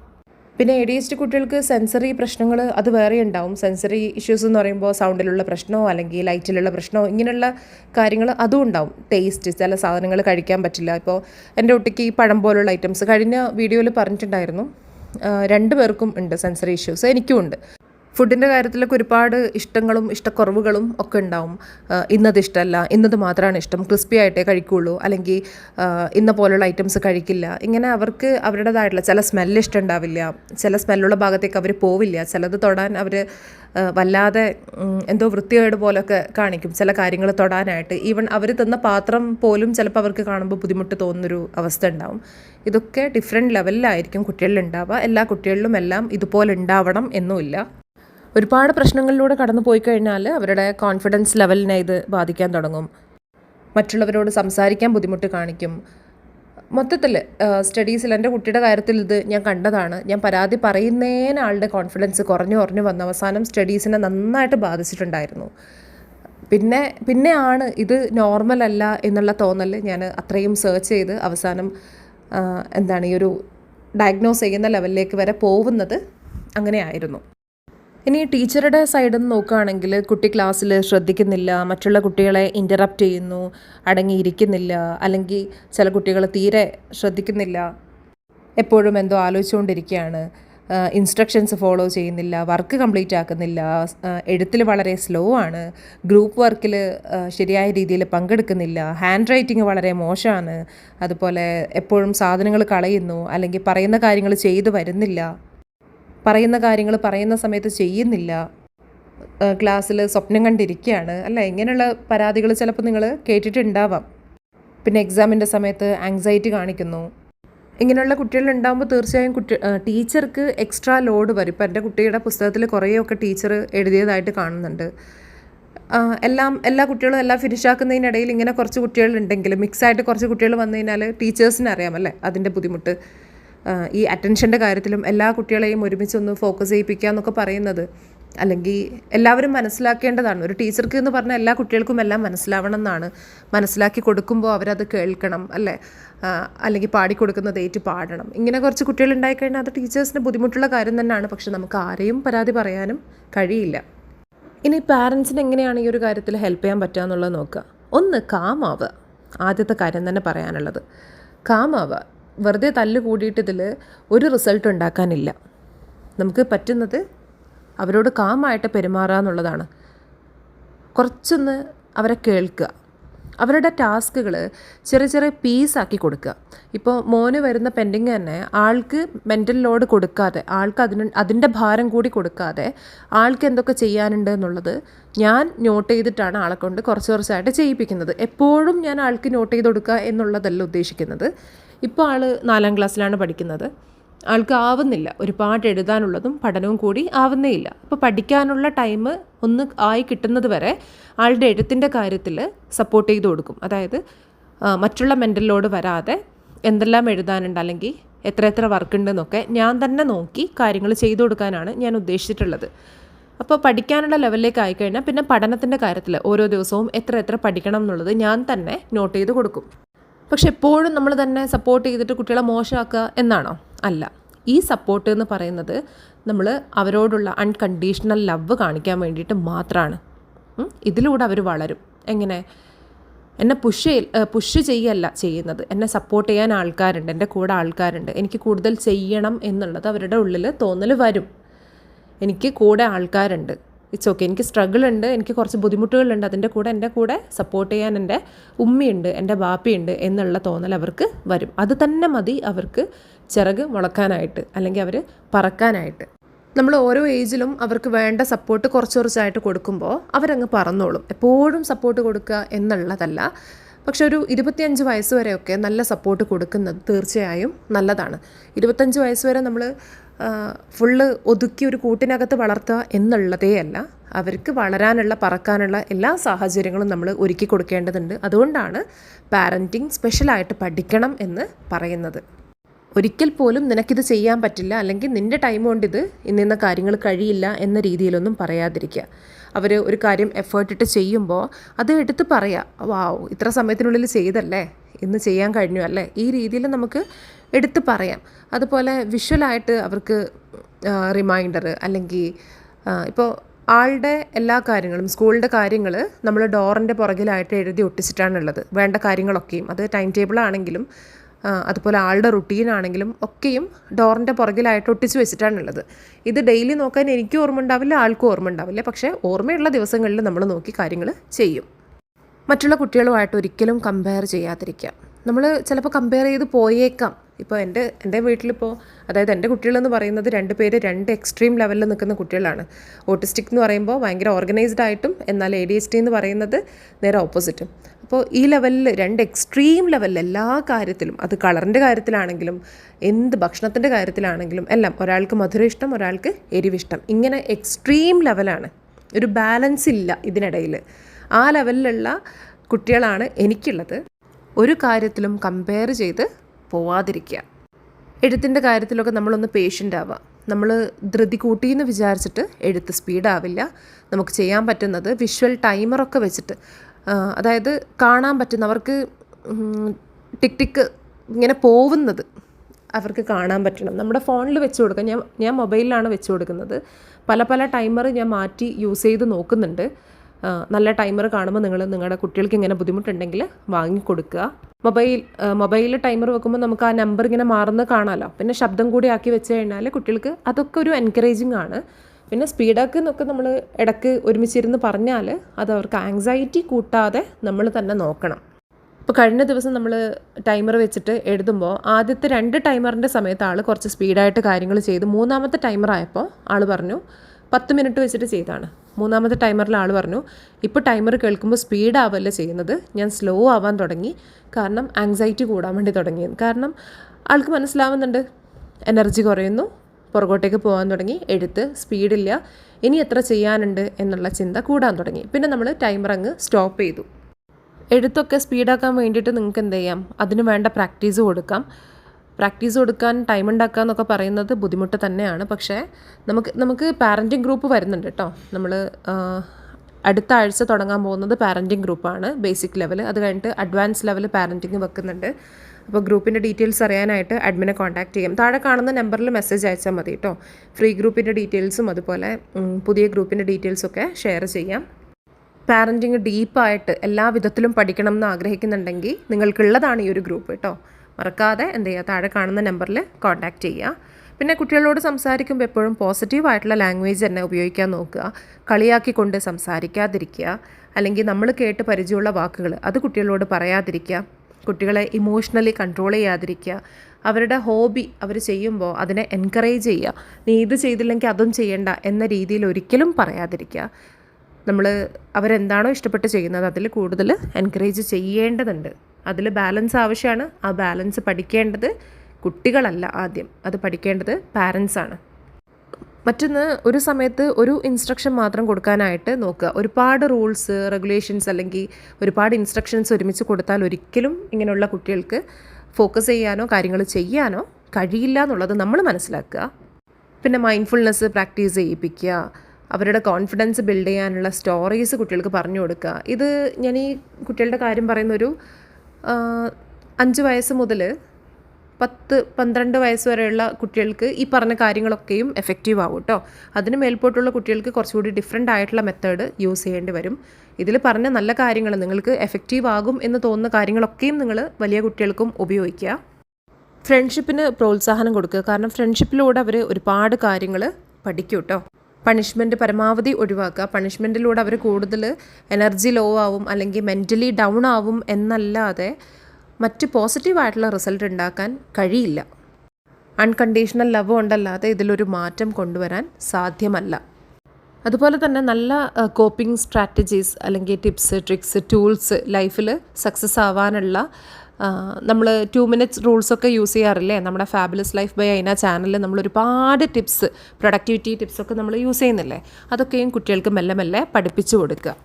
പിന്നെ എ ഡി എസ് ടി കുട്ടികൾക്ക് സെൻസറി പ്രശ്നങ്ങൾ അത് വേറെ ഉണ്ടാവും. സെൻസറി ഇഷ്യൂസ് എന്ന് പറയുമ്പോൾ സൗണ്ടിലുള്ള പ്രശ്നമോ അല്ലെങ്കിൽ ലൈറ്റിലുള്ള പ്രശ്നമോ ഇങ്ങനെയുള്ള കാര്യങ്ങൾ അതും ഉണ്ടാവും. ടേസ്റ്റ് ചില സാധനങ്ങൾ കഴിക്കാൻ പറ്റില്ല. ഇപ്പോൾ എന്റെ കുട്ടിക്ക് ഈ പഴം പോലുള്ള ഐറ്റംസ് കഴിഞ്ഞ വീഡിയോയിൽ പറഞ്ഞിട്ടുണ്ടായിരുന്നു. രണ്ടു പേർക്കും ഉണ്ട് സെൻസറി ഇഷ്യൂസ് എനിക്കും ഉണ്ട്. ഫുഡിന്റെ കാര്യത്തിലൊക്കെ ഒരുപാട് ഇഷ്ടങ്ങളും ഇഷ്ടക്കുറവുകളും ഒക്കെ ഉണ്ടാവും. ഇന്നത് ഇഷ്ടമല്ല ഇന്നത് മാത്രമാണ് ഇഷ്ടം. ക്രിസ്പി ആയിട്ടേ കഴിക്കുകയുള്ളൂ അല്ലെങ്കിൽ ഇന്ന പോലുള്ള ഐറ്റംസ് കഴിക്കില്ല. ഇങ്ങനെ അവർക്ക് അവരുടേതായിട്ടുള്ള ചില സ്മെല്ല് ഇഷ്ടമുണ്ടാവില്ല ചില സ്മെല്ലുള്ള ഭാഗത്തേക്ക് അവർ പോവില്ല. ചിലത് തൊടാൻ അവർ വല്ലാതെ എന്തോ വൃത്തികേട് പോലൊക്കെ കാണിക്കും ചില കാര്യങ്ങൾ തൊടാനായിട്ട്. ഈവൻ അവർ തന്ന പാത്രം പോലും ചിലപ്പോൾ അവർക്ക് കാണുമ്പോൾ ബുദ്ധിമുട്ട് തോന്നുന്നൊരു അവസ്ഥ ഉണ്ടാവും. ഇതൊക്കെ ഡിഫറെന്റ് ലെവലിലായിരിക്കും കുട്ടികളിൽ ഉണ്ടാവുക. എല്ലാ കുട്ടികളിലും എല്ലാം ഇതുപോലെ ഉണ്ടാവണം എന്നുമില്ല. ഒരുപാട് പ്രശ്നങ്ങളിലൂടെ കടന്നു പോയി കഴിഞ്ഞാൽ അവരുടെ കോൺഫിഡൻസ് ലെവലിനെ ഇത് ബാധിക്കാൻ തുടങ്ങും. മറ്റുള്ളവരോട് സംസാരിക്കാൻ ബുദ്ധിമുട്ട് കാണിക്കും. മൊത്തത്തിൽ സ്റ്റഡീസിൽ എന്റെ കുട്ടിയുടെ കാര്യത്തിൽ ഇത് ഞാൻ കണ്ടതാണ്. ഞാൻ പരാതി പറയുന്നതിന് ആളുടെ കോൺഫിഡൻസ് കുറഞ്ഞു കുറഞ്ഞു വന്ന. അവസാനം സ്റ്റഡീസിനെ നന്നായിട്ട് ബാധിച്ചിട്ടുണ്ടായിരുന്നു. പിന്നെ പിന്നെയാണ് ഇത് നോർമൽ അല്ല എന്നുള്ള തോന്നൽ ഞാൻ അത്രയും സെർച്ച് ചെയ്ത് അവസാനം എന്താണ് ഈ ഒരു ഡയഗ്നോസ് ചെയ്യുന്ന ലെവലിലേക്ക് വരെ പോകുന്നത് അങ്ങനെയായിരുന്നു. ഇനി ടീച്ചറുടെ സൈഡിൽ നിന്ന് നോക്കുകയാണെങ്കിൽ കുട്ടി ക്ലാസ്സിൽ ശ്രദ്ധിക്കുന്നില്ല മറ്റുള്ള കുട്ടികളെ ഇന്ററപ്റ്റ് ചെയ്യുന്നു അടങ്ങിയിരിക്കുന്നില്ല അല്ലെങ്കിൽ ചില കുട്ടികൾ തീരെ ശ്രദ്ധിക്കുന്നില്ല എപ്പോഴും എന്തോ ആലോചിച്ചുകൊണ്ടിരിക്കുകയാണ്. ഇൻസ്ട്രക്ഷൻസ് ഫോളോ ചെയ്യുന്നില്ല വർക്ക് കംപ്ലീറ്റ് ആക്കുന്നില്ല എഴുത്തിൽ വളരെ സ്ലോ ആണ് ഗ്രൂപ്പ് വർക്കിൽ ശരിയായ രീതിയിൽ പങ്കെടുക്കുന്നില്ല ഹാൻഡ് റൈറ്റിംഗ് വളരെ മോശമാണ് അതുപോലെ എപ്പോഴും സാധനങ്ങൾ കളയുന്നു അല്ലെങ്കിൽ പറയുന്ന കാര്യങ്ങൾ ചെയ്തു വരുന്നില്ല. പറയുന്ന കാര്യങ്ങൾ പറയുന്ന സമയത്ത് ചെയ്യുന്നില്ല. ക്ലാസ്സിൽ സ്വപ്നം കണ്ടിരിക്കുകയാണ്. അല്ല? ഇങ്ങനെയുള്ള പരാതികൾ ചിലപ്പോൾ നിങ്ങൾ കേട്ടിട്ടുണ്ടാവാം. പിന്നെ എക്സാമിന്റെ സമയത്ത് ആങ്സൈറ്റി കാണിക്കുന്നു. ഇങ്ങനെയുള്ള കുട്ടികളുണ്ടാകുമ്പോൾ തീർച്ചയായും കുട്ടി ടീച്ചർക്ക് എക്സ്ട്രാ ലോഡ് വരും. ഇപ്പം എന്റെ കുട്ടിയുടെ പുസ്തകത്തിൽ കുറേയൊക്കെ ടീച്ചർ എഴുതിയതായിട്ട് കാണുന്നുണ്ട്. എല്ലാം എല്ലാ കുട്ടികളും എല്ലാം ഫിനിഷ് ആക്കുന്നതിനിടയിൽ ഇങ്ങനെ കുറച്ച് കുട്ടികളുണ്ടെങ്കിൽ മിക്സായിട്ട് കുറച്ച് കുട്ടികൾ വന്നു കഴിഞ്ഞാൽ ടീച്ചേഴ്സിന് അറിയാമല്ലേ അതിന്റെ ബുദ്ധിമുട്ട്. ഈ അറ്റൻഷന്റെ കാര്യത്തിലും എല്ലാ കുട്ടികളെയും ഒരുമിച്ചൊന്ന് ഫോക്കസ് ചെയ്യിപ്പിക്കുക എന്നൊക്കെ പറയുന്നത് അല്ലെങ്കിൽ എല്ലാവരും മനസ്സിലാക്കേണ്ടതാണ്. ഒരു ടീച്ചർക്ക് എന്ന് പറഞ്ഞാൽ എല്ലാ കുട്ടികൾക്കും എല്ലാം മനസ്സിലാവണം എന്നാണ്. മനസ്സിലാക്കി കൊടുക്കുമ്പോൾ അവരത് കേൾക്കണം അല്ലേ? അല്ലെങ്കിൽ പാടിക്കൊടുക്കുന്നത് ഏറ്റ് പാടണം. ഇങ്ങനെ കുറച്ച് കുട്ടികൾ ഉണ്ടായിക്കഴിഞ്ഞാൽ അത് ടീച്ചേഴ്സിന് ബുദ്ധിമുട്ടുള്ള കാര്യം തന്നെയാണ്. പക്ഷെ നമുക്ക് ആരെയും പരാതി പറയാനും കഴിയില്ല. ഇനി പാരൻസിന് എങ്ങനെയാണ് ഈ ഒരു കാര്യത്തിൽ ഹെൽപ്പ് ചെയ്യാൻ പറ്റുക എന്നുള്ളത് നോക്കുക. ഒന്ന് കാമാവുക ആദ്യത്തെ കാര്യം തന്നെ പറയാനുള്ളത്. കാമാവുക വെറുതെ തല്ല് കൂടിയിട്ട് ഇതിൽ ഒരു റിസൾട്ട് ഉണ്ടാക്കാനില്ല. നമുക്ക് പറ്റുന്നത് അവരോട് കാമായിട്ട് പെരുമാറുക എന്നുള്ളതാണ്. കുറച്ചൊന്ന് അവരെ കേൾക്കുക. അവരുടെ ടാസ്കുകൾ ചെറിയ ചെറിയ പീസാക്കി കൊടുക്കുക. ഇപ്പോൾ മോന് വരുന്ന പെൻഡിങ് തന്നെ ആൾക്ക് മെന്റൽ ലോഡ് കൊടുക്കാതെ ആൾക്ക് അതിന് അതിന്റെ ഭാരം കൂടി കൊടുക്കാതെ ആൾക്ക് എന്തൊക്കെ ചെയ്യാനുണ്ട് എന്നുള്ളത് ഞാൻ നോട്ട് ചെയ്തിട്ടാണ് ആളെ കൊണ്ട് കുറച്ച് കുറച്ചായിട്ട് ചെയ്യിപ്പിക്കുന്നത്. എപ്പോഴും ഞാൻ ആൾക്ക് നോട്ട് ചെയ്ത് കൊടുക്കുക എന്നുള്ളതല്ല ഉദ്ദേശിക്കുന്നത്. ഇപ്പോൾ ആൾ നാലാം ക്ലാസ്സിലാണ് പഠിക്കുന്നത്. ആൾക്ക് ആവുന്നില്ല. ഒരുപാട് എഴുതാനുള്ളതും പഠനവും കൂടി ആവുന്നേ ഇല്ല. അപ്പോൾ പഠിക്കാനുള്ള ടൈം ഒന്ന് ആയി കിട്ടുന്നത് വരെ ആളുടെ എഴുത്തിന്റെ കാര്യത്തിൽ സപ്പോർട്ട് ചെയ്ത് കൊടുക്കും. അതായത് മറ്റുള്ള മെന്റൽ ലോഡ് വരാതെ എന്തെല്ലാം എഴുതാനുണ്ട് അല്ലെങ്കിൽ എത്ര എത്ര വർക്ക് ഉണ്ടെന്നൊക്കെ ഞാൻ തന്നെ നോക്കി കാര്യങ്ങൾ ചെയ്തു കൊടുക്കാനാണ് ഞാൻ ഉദ്ദേശിച്ചിട്ടുള്ളത്. അപ്പോൾ പഠിക്കാനുള്ള ലെവലിലേക്ക് ആയിക്കഴിഞ്ഞാൽ പിന്നെ പഠനത്തിന്റെ കാര്യത്തിൽ ഓരോ ദിവസവും എത്ര എത്ര പഠിക്കണം എന്നുള്ളത് ഞാൻ തന്നെ നോട്ട് ചെയ്ത് കൊടുക്കും. പക്ഷെ എപ്പോഴും നമ്മൾ തന്നെ സപ്പോർട്ട് ചെയ്തിട്ട് കുട്ടികളെ മോശമാക്കുക എന്നാണോ? അല്ല. ഈ സപ്പോർട്ട് എന്ന് പറയുന്നത് നമ്മൾ അവരോടുള്ള അൺകണ്ടീഷണൽ ലവ് കാണിക്കാൻ വേണ്ടിയിട്ട് മാത്രമാണ് ഇതിലൂടെ അവർ വളരും. എങ്ങനെ? എന്നെ പുഷ് പുഷ് ചെയ്യല്ല ചെയ്യുന്നത്. എന്നെ സപ്പോർട്ട് ചെയ്യാൻ ആൾക്കാരുണ്ട്. എന്റെ കൂടെ ആൾക്കാരുണ്ട്. എനിക്ക് കൂടുതൽ ചെയ്യണം എന്നുള്ളത് അവരുടെ ഉള്ളിൽ തോന്നൽ വരും. എനിക്ക് കൂടെ ആൾക്കാരുണ്ട്. ഇറ്റ്സ് ഓക്കെ എനിക്ക് സ്ട്രഗിൾ ഉണ്ട്. എനിക്ക് കുറച്ച് ബുദ്ധിമുട്ടുകളുണ്ട്. അതിന്റെ കൂടെ എന്റെ കൂടെ സപ്പോർട്ട് ചെയ്യാൻ എന്റെ ഉമ്മയുണ്ട് എന്റെ ബാപ്പിയുണ്ട് എന്നുള്ള തോന്നൽ അവർക്ക് വരും. അത് തന്നെ മതി അവർക്ക് ചിറക് മുളക്കാനായിട്ട് അല്ലെങ്കിൽ അവർ പറക്കാനായിട്ട്. നമ്മൾ ഓരോ ഏജിലും അവർക്ക് വേണ്ട സപ്പോർട്ട് കുറച്ച് കുറച്ചായിട്ട് കൊടുക്കുമ്പോൾ അവരങ്ങ് പറന്നോളും. എപ്പോഴും സപ്പോർട്ട് കൊടുക്കുക എന്നുള്ളതല്ല. പക്ഷെ ഒരു ഇരുപത്തിയഞ്ച് വയസ്സ് വരെയൊക്കെ നല്ല സപ്പോർട്ട് കൊടുക്കുന്നത് തീർച്ചയായും നല്ലതാണ്. ഇരുപത്തഞ്ച് വയസ്സ് വരെ നമ്മൾ ഫുള്ള് ഒതുക്കി ഒരു കൂട്ടിനകത്ത് വളർത്തുക എന്നുള്ളതേ അല്ല. അവർക്ക് വളരാനുള്ള പറക്കാനുള്ള എല്ലാ സാഹചര്യങ്ങളും നമ്മൾ ഒരുക്കി കൊടുക്കേണ്ടതുണ്ട്. അതുകൊണ്ടാണ് പാരന്റിങ് സ്പെഷ്യലായിട്ട് പഠിക്കണം എന്ന് പറയുന്നത്. ഒരിക്കൽ പോലും നിനക്കിത് ചെയ്യാൻ പറ്റില്ല. അല്ലെങ്കിൽ നിന്റെ ടൈം കൊണ്ട് ഇത് ഇന്നിന്ന കാര്യങ്ങൾ കഴിയില്ല എന്ന രീതിയിലൊന്നും പറയാതിരിക്കുക. അവർ ഒരു കാര്യം എഫേർട്ട് ഇട്ട് ചെയ്യുമ്പോൾ അത് എടുത്ത് പറയാം വാവ് ഇത്ര സമയത്തിനുള്ളിൽ ചെയ്തല്ലേ? ഇന്ന് ചെയ്യാൻ കഴിഞ്ഞു അല്ലേ? ഈ രീതിയിൽ നമുക്ക് എടുത്ത് പറയാം. അതുപോലെ വിഷ്വലായിട്ട് അവർക്ക് റിമൈൻഡർ അല്ലെങ്കിൽ ഇപ്പോൾ ആളുടെ എല്ലാ കാര്യങ്ങളും സ്കൂളിന്റെ കാര്യങ്ങൾ നമ്മൾ ഡോറിന്റെ പുറകിലായിട്ട് എഴുതി ഒട്ടിച്ചിട്ടാണുള്ളത്. വേണ്ട കാര്യങ്ങളൊക്കെയും അത് ടൈം ടേബിൾ ആണെങ്കിലും അതുപോലെ ആളുടെ റുട്ടീൻ ആണെങ്കിലും ഒക്കെയും ഡോറിന്റെ പുറകിലായിട്ട് ഒട്ടിച്ച് വെച്ചിട്ടാണുള്ളത്. ഇത് ഡെയിലി നോക്കാൻ എനിക്ക് ഓർമ്മ ഉണ്ടാവില്ല ആൾക്കും ഓർമ്മ ഉണ്ടാവില്ല. പക്ഷേ ഓർമ്മയുള്ള ദിവസങ്ങളിൽ നമ്മൾ നോക്കി കാര്യങ്ങൾ ചെയ്യും. മറ്റുള്ള കുട്ടികളുമായിട്ട് ഒരിക്കലും കമ്പയർ ചെയ്യാതിരിക്കുക നമ്മൾ ചിലപ്പോൾ കമ്പയർ ചെയ്ത് പോയേക്കാം. ഇപ്പോൾ എന്റെ എന്റെ വീട്ടിലിപ്പോൾ അതായത് എന്റെ കുട്ടികളെന്ന് പറയുന്നത് രണ്ട് പേര് രണ്ട് എക്സ്ട്രീം ലെവലിൽ നിൽക്കുന്ന കുട്ടികളാണ്. ഓട്ടിസ്റ്റിക് എന്ന് പറയുമ്പോൾ ഭയങ്കര ഓർഗനൈസ്ഡ് ആയിട്ടും എന്നാൽ എ ഡി എസ് ടി എന്ന് പറയുന്നത് നേരെ ഓപ്പോസിറ്റും അപ്പോൾ ഈ ലെവലിൽ രണ്ട് എക്സ്ട്രീം ലെവലിൽ എല്ലാ കാര്യത്തിലും അത് കളറിന്റെ കാര്യത്തിലാണെങ്കിലും എന്ത് ഭക്ഷണത്തിന്റെ കാര്യത്തിലാണെങ്കിലും എല്ലാം ഒരാൾക്ക് മധുര ഇഷ്ടം ഒരാൾക്ക് എരിവിഷ്ടം. ഇങ്ങനെ എക്സ്ട്രീം ലെവലാണ് ഒരു ബാലൻസ് ഇല്ല ഇതിനിടയിൽ ആ ലെവലിലുള്ള കുട്ടികളാണ് എനിക്കുള്ളത്. ഒരു കാര്യത്തിലും കമ്പയർ ചെയ്ത് പോവാതിരിക്കുക. എഴുത്തിന്റെ കാര്യത്തിലൊക്കെ നമ്മളൊന്ന് പേഷ്യന്റ് ആവുക. നമ്മൾ ധൃതി കൂട്ടിയെന്ന് വിചാരിച്ചിട്ട് എഴുത്ത് സ്പീഡാവില്ല നമുക്ക് ചെയ്യാൻ പറ്റുന്നത് വിഷ്വൽ ടൈമറൊക്കെ വെച്ചിട്ട്. അതായത് കാണാൻ പറ്റുന്നവർക്ക് ടിക് ടിക്ക് ഇങ്ങനെ പോകുന്നത് അവർക്ക് കാണാൻ പറ്റണം. നമ്മുടെ ഫോണിൽ വെച്ച് കൊടുക്കുക ഞാൻ ഞാൻ മൊബൈലിലാണ് വെച്ച് കൊടുക്കുന്നത്. പല പല ടൈമർ ഞാൻ മാറ്റി യൂസ് ചെയ്ത് നോക്കുന്നുണ്ട്. നല്ല ടൈമർ കാണുമ്പോൾ നിങ്ങൾ നിങ്ങളുടെ കുട്ടികൾക്ക് ഇങ്ങനെ ബുദ്ധിമുട്ടുണ്ടെങ്കിൽ വാങ്ങിക്കൊടുക്കുക. മൊബൈൽ മൊബൈലിൽ ടൈമർ വെക്കുമ്പോൾ നമുക്ക് ആ നമ്പർ ഇങ്ങനെ മാറുന്നത് കാണാമല്ലോ പിന്നെ ശബ്ദം കൂടി ആക്കി വെച്ച് കഴിഞ്ഞാൽ കുട്ടികൾക്ക് അതൊക്കെ ഒരു എൻകറേജിങ് ആണ്. പിന്നെ സ്പീഡാക്ക് എന്നൊക്കെ നമ്മൾ ഇടയ്ക്ക് ഒരുമിച്ചിരുന്ന് പറഞ്ഞാൽ അത് അവർക്ക് ആങ്സൈറ്റി കൂട്ടാതെ നമ്മൾ തന്നെ നോക്കണം. ഇപ്പോൾ കഴിഞ്ഞ ദിവസം നമ്മൾ ടൈമർ വെച്ചിട്ട് എഴുതുമ്പോൾ ആദ്യത്തെ രണ്ട് ടൈമറിന്റെ സമയത്ത് ആൾ കുറച്ച് സ്പീഡായിട്ട് കാര്യങ്ങൾ ചെയ്തു മൂന്നാമത്തെ ടൈമർ ആയപ്പോൾ ആൾ പറഞ്ഞു പത്ത് മിനിറ്റ് വെച്ചിട്ട് ചെയ്താണ്. മൂന്നാമത്തെ ടൈമറിൽ ആൾ പറഞ്ഞു ഇപ്പോൾ ടൈമർ കേൾക്കുമ്പോൾ സ്പീഡ് ആവല്ല ചെയ്യുന്നത്? ഞാൻ സ്ലോ ആവാൻ തുടങ്ങി. കാരണം ആങ്സൈറ്റി കൂടാൻ വേണ്ടി തുടങ്ങി. കാരണം ആൾക്ക് മനസ്സിലാവുന്നുണ്ട്. എനർജി കുറയുന്നു. പുറകോട്ടേക്ക് പോകാൻ തുടങ്ങി. എഴുത്ത് സ്പീഡില്ല ഇനി എത്ര ചെയ്യാനുണ്ട് എന്നുള്ള ചിന്ത കൂടാൻ തുടങ്ങി. പിന്നെ നമ്മൾ ടൈമർ അങ്ങ് സ്റ്റോപ്പ് ചെയ്തു. എഴുത്തൊക്കെ സ്പീഡാക്കാൻ വേണ്ടിയിട്ട് നിങ്ങൾക്ക് എന്ത് ചെയ്യാം? അതിന് വേണ്ട പ്രാക്ടീസ് കൊടുക്കാം. പ്രാക്ടീസ് കൊടുക്കാൻ ടൈം ഉണ്ടാക്കുക എന്നൊക്കെ പറയുന്നത് ബുദ്ധിമുട്ട് തന്നെയാണ്. പക്ഷേ നമുക്ക് നമുക്ക് പാരന്റിങ് ഗ്രൂപ്പ് വരുന്നുണ്ട് കേട്ടോ. നമ്മൾ അടുത്ത ആഴ്ച തുടങ്ങാൻ പോകുന്നത് പാരന്റിങ് ഗ്രൂപ്പാണ് ബേസിക് ലെവൽ അത് കഴിഞ്ഞിട്ട് അഡ്വാൻസ് ലെവൽ പാരന്റിങ് വെക്കുന്നുണ്ട്. അപ്പോൾ ഗ്രൂപ്പിന്റെ ഡീറ്റെയിൽസ് അറിയാനായിട്ട് അഡ്മിനെ കോൺടാക്ട് ചെയ്യാം. താഴെ കാണുന്ന നമ്പറിൽ മെസ്സേജ് അയച്ചാൽ മതി കേട്ടോ. ഫ്രീ ഗ്രൂപ്പിന്റെ ഡീറ്റെയിൽസും അതുപോലെ പുതിയ ഗ്രൂപ്പിന്റെ ഡീറ്റെയിൽസൊക്കെ ഷെയർ ചെയ്യാം. പാരന്റിങ് ഡീപ്പായിട്ട് എല്ലാ വിധത്തിലും പഠിക്കണം എന്ന് ആഗ്രഹിക്കുന്നുണ്ടെങ്കിൽ നിങ്ങൾക്കുള്ളതാണ് ഈ ഒരു ഗ്രൂപ്പ് കേട്ടോ. മറക്കാതെ എന്ത് ചെയ്യുക? താഴെ കാണുന്ന നമ്പറിൽ കോൺടാക്റ്റ് ചെയ്യുക. പിന്നെ കുട്ടികളോട് സംസാരിക്കുമ്പോൾ എപ്പോഴും പോസിറ്റീവായിട്ടുള്ള ലാംഗ്വേജ് തന്നെ ഉപയോഗിക്കാൻ നോക്കുക. കളിയാക്കിക്കൊണ്ട് സംസാരിക്കാതിരിക്കുക. അല്ലെങ്കിൽ നമ്മൾ കേട്ട് പരിചയമുള്ള വാക്കുകൾ അത് കുട്ടികളോട് പറയാതിരിക്കുക. കുട്ടികളെ ഇമോഷണലി കൺട്രോൾ ചെയ്യാതിരിക്കുക. അവരുടെ ഹോബി അവർ ചെയ്യുമ്പോൾ അതിനെ എൻകറേജ് ചെയ്യുക. നീ ഇത് ചെയ്തില്ലെങ്കിൽ അതും ചെയ്യണ്ട എന്ന രീതിയിൽ ഒരിക്കലും പറയാതിരിക്കുക. നമ്മൾ അവരെന്താണോ ഇഷ്ടപ്പെട്ട് ചെയ്യുന്നത് അതിൽ കൂടുതൽ എൻകറേജ് ചെയ്യേണ്ടതുണ്ട്. അതിൽ ബാലൻസ് ആവശ്യമാണ്. ആ ബാലൻസ് പഠിക്കേണ്ടത് കുട്ടികളല്ല ആദ്യം. അത് പഠിക്കേണ്ടത് പാരൻസ് ആണ്. മറ്റൊന്ന് ഒരു സമയത്ത് ഒരു ഇൻസ്ട്രക്ഷൻ മാത്രം കൊടുക്കാനായിട്ട് നോക്കുക. ഒരുപാട് റൂൾസ് റെഗുലേഷൻസ് അല്ലെങ്കിൽ ഒരുപാട് ഇൻസ്ട്രക്ഷൻസ് ഒരുമിച്ച് കൊടുത്താൽ ഒരിക്കലും ഇങ്ങനെയുള്ള കുട്ടികൾക്ക് ഫോക്കസ് ചെയ്യാനോ കാര്യങ്ങൾ ചെയ്യാനോ കഴിയില്ല എന്നുള്ളത് നമ്മൾ മനസ്സിലാക്കുക. പിന്നെ മൈൻഡ്ഫുൾനെസ് പ്രാക്ടീസ് ചെയ്യിപ്പിക്കുക. അവരുടെ കോൺഫിഡൻസ് ബിൽഡ് ചെയ്യാനുള്ള സ്റ്റോറീസ് കുട്ടികൾക്ക് പറഞ്ഞു കൊടുക്കുക. ഇത് ഞാൻ ഈ കുട്ടികളുടെ കാര്യം പറയുന്നൊരു അഞ്ച് വയസ്സ് മുതൽ പത്ത് പന്ത്രണ്ട് വയസ്സ് വരെയുള്ള കുട്ടികൾക്ക് ഈ പറഞ്ഞ കാര്യങ്ങളൊക്കെയും എഫക്റ്റീവ് ആവും കേട്ടോ അതിന് മേൽപോട്ടുള്ള കുട്ടികൾക്ക് കുറച്ചുകൂടി ഡിഫറെന്റ് ആയിട്ടുള്ള മെത്തേഡ് യൂസ് ചെയ്യേണ്ടി വരും. ഇതിൽ പറഞ്ഞ നല്ല കാര്യങ്ങൾ നിങ്ങൾക്ക് എഫക്റ്റീവ് ആകും എന്ന് തോന്നുന്ന കാര്യങ്ങളൊക്കെയും നിങ്ങൾ വലിയ കുട്ടികൾക്കും ഉപയോഗിക്കുക. ഫ്രണ്ട്ഷിപ്പിന് പ്രോത്സാഹനം കൊടുക്കുക. കാരണം ഫ്രണ്ട്ഷിപ്പിലൂടെ അവർ ഒരുപാട് കാര്യങ്ങൾ പഠിക്കും കേട്ടോ പണിഷ്മെന്റ് പരമാവധി ഒഴിവാക്കുക. പണിഷ്മെന്റിലൂടെ അവർ കൂടുതൽ എനർജി ലോ ആവും അല്ലെങ്കിൽ മെന്റലി ഡൗൺ ആവും എന്നല്ലാതെ മറ്റ് പോസിറ്റീവായിട്ടുള്ള റിസൾട്ട് ഉണ്ടാക്കാൻ കഴിയില്ല. അൺകണ്ടീഷണൽ ലവ് ഉണ്ടല്ലാതെ ഇതിലൊരു മാറ്റം കൊണ്ടുവരാൻ സാധ്യമല്ല. അതുപോലെ തന്നെ നല്ല കോപ്പിംഗ് സ്ട്രാറ്റജീസ് അല്ലെങ്കിൽ ടിപ്സ് ട്രിക്സ് ടൂൾസ് ലൈഫിൽ സക്സസ് ആവാനുള്ള നമ്മൾ ടു മിനിറ്റ്സ് റൂൾസൊക്കെ യൂസ് ചെയ്യാറില്ലേ? നമ്മുടെ ഫാബുലസ് ലൈഫ് ബൈ അയിന ചാനലിൽ നമ്മൾ ഒരുപാട് ടിപ്സ് പ്രൊഡക്ടിവിറ്റി ടിപ്സൊക്കെ നമ്മൾ യൂസ് ചെയ്യുന്നില്ലേ? അതൊക്കെയും കുട്ടികൾക്ക് മെല്ലെ മെല്ലെ പഠിപ്പിച്ചു കൊടുക്കുക.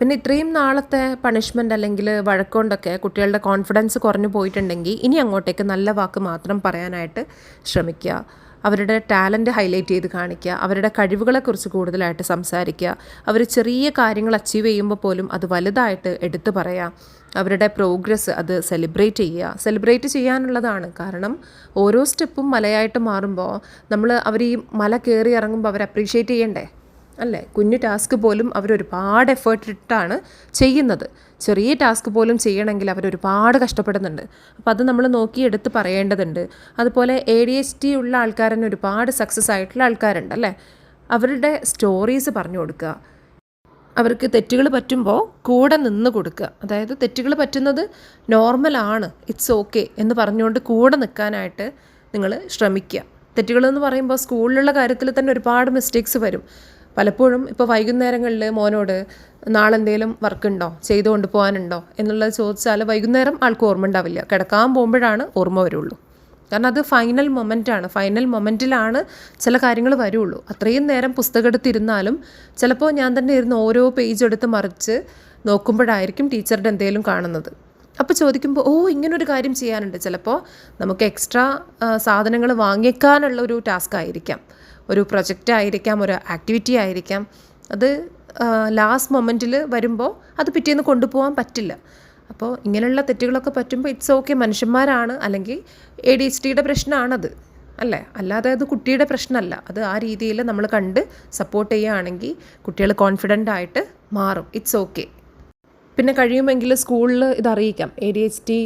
പിന്നെ ഇത്രയും നാളത്തെ പണിഷ്മെന്റ് അല്ലെങ്കിൽ വഴക്കൊണ്ടൊക്കെ കുട്ടികളുടെ കോൺഫിഡൻസ് കുറഞ്ഞു പോയിട്ടുണ്ടെങ്കിൽ ഇനി അങ്ങോട്ടേക്ക് നല്ല വാക്ക് മാത്രം പറയാനായിട്ട് ശ്രമിക്കുക. അവരുടെ ടാലന്റ് ഹൈലൈറ്റ് ചെയ്ത് കാണിക്കുക അവരുടെ കഴിവുകളെക്കുറിച്ച് കൂടുതലായിട്ട് സംസാരിക്കുക അവർ ചെറിയ കാര്യങ്ങൾ അച്ചീവ് ചെയ്യുമ്പോൾ പോലും അത് വലുതായിട്ട് എടുത്തു പറയാം. അവരുടെ പ്രോഗ്രസ് അത് സെലിബ്രേറ്റ് ചെയ്യുക. സെലിബ്രേറ്റ് ചെയ്യാനുള്ളതാണ് കാരണം ഓരോ സ്റ്റെപ്പും മലയായിട്ട് മാറുമ്പോൾ നമ്മൾ അവർ ഈ മല കയറി ഇറങ്ങുമ്പോൾ അവർ അപ്രീഷിയേറ്റ് ചെയ്യണ്ടേ? അല്ലേ? കുഞ്ഞു ടാസ്ക് പോലും അവരൊരുപാട് എഫേർട്ട് ഇട്ടാണ് ചെയ്യുന്നത്. ചെറിയ ടാസ്ക് പോലും ചെയ്യണമെങ്കിൽ അവരൊരുപാട് കഷ്ടപ്പെടുന്നുണ്ട്. അപ്പോൾ അത് നമ്മൾ നോക്കി എടുത്ത് പറയേണ്ടതുണ്ട്. അതുപോലെ എ ഡി എച്ച് ടി ഉള്ള ആൾക്കാരന് ഒരുപാട് സക്സസ് ആയിട്ടുള്ള ആൾക്കാരുണ്ട് അല്ലേ? അവരുടെ സ്റ്റോറീസ് പറഞ്ഞു കൊടുക്കുക. അവർക്ക് തെറ്റുകൾ പറ്റുമ്പോൾ കൂടെ നിന്ന് കൊടുക്കുക. അതായത് തെറ്റുകൾ പറ്റുന്നത് നോർമലാണ് ഇറ്റ്സ് ഓക്കെ എന്ന് പറഞ്ഞുകൊണ്ട് കൂടെ നിൽക്കാനായിട്ട് നിങ്ങൾ ശ്രമിക്കുക. തെറ്റുകളെന്ന് പറയുമ്പോൾ സ്കൂളിലുള്ള കാര്യത്തിൽ തന്നെ ഒരുപാട് മിസ്റ്റേക്സ് വരും. പലപ്പോഴും ഇപ്പോൾ വൈകുന്നേരങ്ങളിൽ മോനോട് നാളെ എന്തെങ്കിലും വർക്ക് ഉണ്ടോ ചെയ്തു കൊണ്ട് പോകാനുണ്ടോ എന്നുള്ളത് ചോദിച്ചാൽ വൈകുന്നേരം ആൾക്ക് ഓർമ്മ ഉണ്ടാവില്ല കിടക്കാൻ പോകുമ്പോഴാണ് ഓർമ്മ വരുള്ളൂ. കാരണം അത് ഫൈനൽ മൊമെന്റാണ് ഫൈനൽ മൊമെന്റിലാണ് ചില കാര്യങ്ങൾ വരുള്ളൂ. അത്രയും നേരം പുസ്തകം എടുത്തിരുന്നാലും ചിലപ്പോൾ ഞാൻ തന്നെ ഇരുന്ന് ഓരോ പേജ് എടുത്ത് മറിച്ച് നോക്കുമ്പോഴായിരിക്കും ടീച്ചറുടെ എന്തെങ്കിലും കാണുന്നത്. അപ്പോൾ ചോദിക്കുമ്പോൾ ഓ ഇങ്ങനൊരു കാര്യം ചെയ്യാനുണ്ട്. ചിലപ്പോൾ നമുക്ക് എക്സ്ട്രാ സാധനങ്ങൾ വാങ്ങിക്കാനുള്ള ഒരു ടാസ്ക് ആയിരിക്കാം. ഒരു പ്രൊജക്റ്റ് ആയിരിക്കാം ഒരു ആക്ടിവിറ്റി ആയിരിക്കാം. അത് ലാസ്റ്റ് മൊമെന്റിൽ വരുമ്പോൾ അത് പിറ്റേന്ന് കൊണ്ടുപോകാൻ പറ്റില്ല. അപ്പോൾ ഇങ്ങനെയുള്ള തെറ്റുകളൊക്കെ പറ്റുമ്പോൾ ഇറ്റ്സ് ഓക്കെ മനുഷ്യന്മാരാണ്. അല്ലെങ്കിൽ എ ഡി എച്ച് ഡിയുടെ പ്രശ്നമാണത് അല്ലേ? അല്ലാതെ അത് കുട്ടിയുടെ പ്രശ്നമല്ല അത് ആ രീതിയിൽ നമ്മൾ കണ്ട് സപ്പോർട്ട് ചെയ്യുകയാണെങ്കിൽ കുട്ടികൾ കോൺഫിഡന്റ് ആയിട്ട് മാറും. ഇറ്റ്സ് ഓക്കെ പിന്നെ കഴിയുമെങ്കിൽ സ്കൂളിൽ ഇത് അറിയിക്കാം. A D H T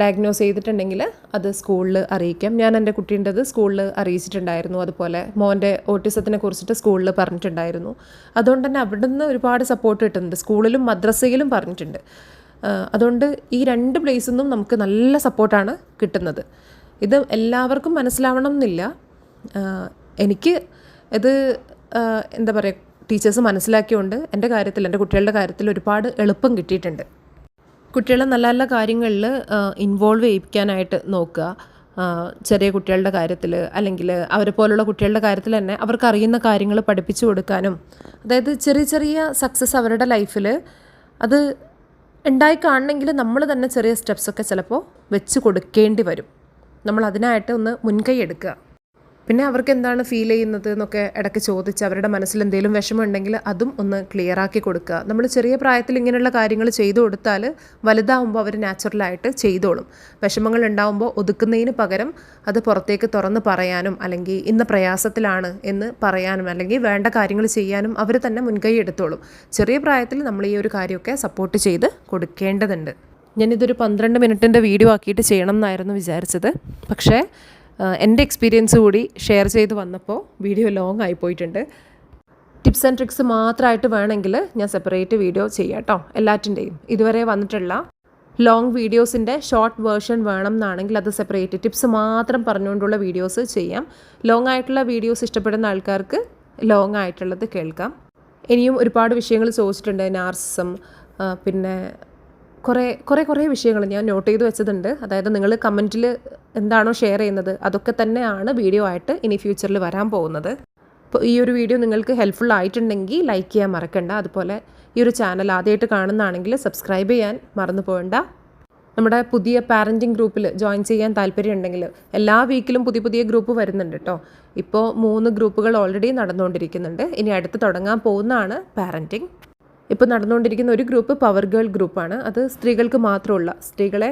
diagnose ചെയ്തിട്ടുണ്ടെങ്കിൽ അത് സ്കൂളിൽ അറിയിക്കാം. ഞാൻ എന്റെ കുട്ടീന്റെത് സ്കൂളിൽ അറിയിച്ചിട്ടുണ്ടായിരുന്നു. അതുപോലെ മോന്റെ ഓട്ടിസത്തിനെ കുറിച്ചിട്ട് സ്കൂളിൽ പറഞ്ഞിട്ടുണ്ടായിരുന്നു. അതുകൊണ്ട് തന്നെ അവിടെ നിന്ന് ഒരുപാട് സപ്പോർട്ട് കിട്ടുന്നുണ്ട്. സ്കൂളിലും മദ്രസയിലും പറഞ്ഞിട്ടുണ്ട്. അതുകൊണ്ട് ഈ രണ്ട് പ്ലേസിൽ നിന്നും നമുക്ക് നല്ല സപ്പോർട്ടാണ് കിട്ടുന്നത്. ഇത് എല്ലാവർക്കും മനസ്സിലാവണം എന്നില്ല. എനിക്ക് ഇത് എന്താ പറയുക ടീച്ചേഴ്സ് മനസ്സിലാക്കിയോണ്ട് എന്റെ കാര്യത്തിൽ എന്റെ കുട്ടികളുടെ കാര്യത്തിൽ ഒരുപാട് എളുപ്പം കിട്ടിയിട്ടുണ്ട്. കുട്ടികളെ നല്ല നല്ല കാര്യങ്ങളിൽ ഇൻവോൾവ് ചെയ്യിപ്പിക്കാനായിട്ട് നോക്കുക. ചെറിയ കുട്ടികളുടെ കാര്യത്തിൽ അല്ലെങ്കിൽ അവരെ പോലുള്ള കുട്ടികളുടെ കാര്യത്തിൽ തന്നെ അവർക്ക് അറിയുന്ന കാര്യങ്ങൾ പഠിപ്പിച്ചു കൊടുക്കാനും അതായത് ചെറിയ ചെറിയ സക്സസ് അവരുടെ ലൈഫിൽ അത് ഉണ്ടായി കാണണമെങ്കിൽ നമ്മൾ തന്നെ ചെറിയ സ്റ്റെപ്സൊക്കെ ചിലപ്പോൾ വെച്ച് കൊടുക്കേണ്ടി വരും. നമ്മൾ അതിനായിട്ട് ഒന്ന് മുൻകൈ എടുക്കുക. പിന്നെ അവർക്ക് എന്താണ് ഫീൽ ചെയ്യുന്നത് എന്നൊക്കെ ഇടയ്ക്ക് ചോദിച്ച് അവരുടെ മനസ്സിൽ എന്തെങ്കിലും വിഷമമുണ്ടെങ്കിൽ അതും ഒന്ന് ക്ലിയർ ആക്കി കൊടുക്കുക. നമ്മൾ ചെറിയ പ്രായത്തിൽ ഇങ്ങനെയുള്ള കാര്യങ്ങൾ ചെയ്തു കൊടുത്താൽ വലുതാവുമ്പോൾ അവർ നാച്ചുറലായിട്ട് ചെയ്തോളും. വിഷമങ്ങൾ ഉണ്ടാവുമ്പോൾ ഒതുക്കുന്നതിന് പകരം അത് പുറത്തേക്ക് തുറന്ന് പറയാനും അല്ലെങ്കിൽ ഇന്ന പ്രയാസത്തിലാണ് എന്ന് പറയാനും അല്ലെങ്കിൽ വേണ്ട കാര്യങ്ങൾ ചെയ്യാനും അവർ തന്നെ മുൻകൈ എടുത്തോളും. ചെറിയ പ്രായത്തിൽ നമ്മൾ ഈ ഒരു കാര്യമൊക്കെ സപ്പോർട്ട് ചെയ്ത് കൊടുക്കേണ്ടതുണ്ട്. ഞാനിതൊരു പന്ത്രണ്ട് മിനിറ്റിന്റെ വീഡിയോ ആക്കിയിട്ട് ചെയ്യണം എന്നായിരുന്നു വിചാരിച്ചത്. പക്ഷേ എന്റെ എക്സ്പീരിയൻസ് കൂടി ഷെയർ ചെയ്ത് വന്നപ്പോൾ വീഡിയോ ലോങ് ആയി പോയിട്ടുണ്ട്. ടിപ്സ് ആൻഡ് ട്രിക്സ് മാത്രമായിട്ട് വേണമെങ്കിൽ ഞാൻ സെപ്പറേറ്റ് വീഡിയോ ചെയ്യാം കേട്ടോ എല്ലാറ്റിന്റെയും. ഇതുവരെ വന്നിട്ടുള്ള ലോങ് വീഡിയോസിന്റെ ഷോർട്ട് വേർഷൻ വേണം എന്നാണെങ്കിൽ അത് സെപ്പറേറ്റ് ടിപ്സ് മാത്രം പറഞ്ഞുകൊണ്ടുള്ള വീഡിയോസ് ചെയ്യാം. ലോങ് ആയിട്ടുള്ള വീഡിയോസ് ഇഷ്ടപ്പെടുന്ന ആൾക്കാർക്ക് ലോങ് ആയിട്ടുള്ളത് കേൾക്കാം. ഇനിയും ഒരുപാട് വിഷയങ്ങൾ ചോദിച്ചിട്ടുണ്ട് നാർസിസം പിന്നെ കുറേ കുറേ കുറേ വിഷയങ്ങൾ ഞാൻ നോട്ട് ചെയ്ത് വെച്ചതുണ്ട്. അതായത് നിങ്ങൾ കമന്റിൽ എന്താണോ ഷെയർ ചെയ്യുന്നത് അതൊക്കെ തന്നെയാണ് വീഡിയോ ആയിട്ട് ഇനി ഫ്യൂച്ചറിൽ വരാൻ പോകുന്നത്. അപ്പോൾ ഈ ഒരു വീഡിയോ നിങ്ങൾക്ക് ഹെൽപ്ഫുൾ ആയിട്ടുണ്ടെങ്കിൽ ലൈക്ക് ചെയ്യാൻ മറക്കണ്ട. അതുപോലെ ഈ ഒരു ചാനൽ ആദ്യമായിട്ട് കാണുന്നതാണെങ്കിൽ സബ്സ്ക്രൈബ് ചെയ്യാൻ മറന്നു പോകണ്ട. നമ്മുടെ പുതിയ പാരന്റിങ് ഗ്രൂപ്പിൽ ജോയിൻ ചെയ്യാൻ താല്പര്യമുണ്ടെങ്കിൽ എല്ലാ വീക്കിലും പുതിയ പുതിയ ഗ്രൂപ്പ് വരുന്നുണ്ട് കേട്ടോ ഇപ്പോൾ മൂന്ന് ഗ്രൂപ്പുകൾ ഓൾറെഡി നടന്നുകൊണ്ടിരിക്കുന്നുണ്ട്. ഇനി അടുത്ത് തുടങ്ങാൻ പോകുന്നതാണ് പാരന്റിങ് ഇപ്പോൾ നടന്നുകൊണ്ടിരിക്കുന്ന ഒരു ഗ്രൂപ്പ് പവർ ഗേൾ ഗ്രൂപ്പാണ് അത് സ്ത്രീകൾക്ക് മാത്രമുള്ള സ്ത്രീകളെ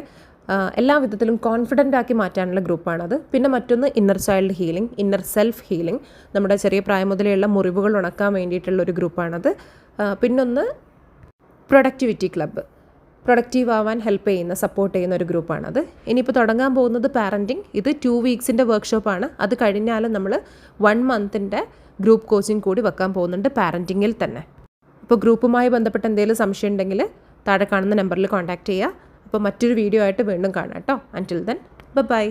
എല്ലാ വിധത്തിലും കോൺഫിഡന്റ് ആക്കി മാറ്റാനുള്ള ഗ്രൂപ്പാണത് പിന്നെ മറ്റൊന്ന് inner child healing inner self healing നമ്മുടെ ചെറിയ പ്രായം മുതലെയുള്ള മുറിവുകൾ ഉണക്കാൻ വേണ്ടിയിട്ടുള്ള ഒരു ഗ്രൂപ്പാണത് പിന്നൊന്ന് പ്രൊഡക്ടിവിറ്റി ക്ലബ്ബ് പ്രൊഡക്റ്റീവ് ആവാൻ ഹെൽപ്പ് ചെയ്യുന്ന സപ്പോർട്ട് ചെയ്യുന്ന ഒരു ഗ്രൂപ്പാണത് ഇനിയിപ്പോൾ തുടങ്ങാൻ പോകുന്നത് പാരന്റിങ് ഇത് ടു വീക്സിന്റെ വർക്ക്ഷോപ്പാണ് അത് കഴിഞ്ഞാൽ നമ്മൾ വൺ മന്തിന്റെ ഗ്രൂപ്പ് കോച്ചിങ് കൂടി വെക്കാൻ പോകുന്നുണ്ട് പാരന്റിങ്ങിൽ തന്നെ. അപ്പോൾ ഗ്രൂപ്പുമായി ബന്ധപ്പെട്ട് എന്തെങ്കിലും സംശയം ഉണ്ടെങ്കിൽ താഴെ കാണുന്ന നമ്പറിൽ കോൺടാക്റ്റ് ചെയ്യുക. അപ്പോൾ മറ്റൊരു വീഡിയോ ആയിട്ട് വീണ്ടും കാണാം കേട്ടോ. അന്റിൽ ദെൻ ബൈ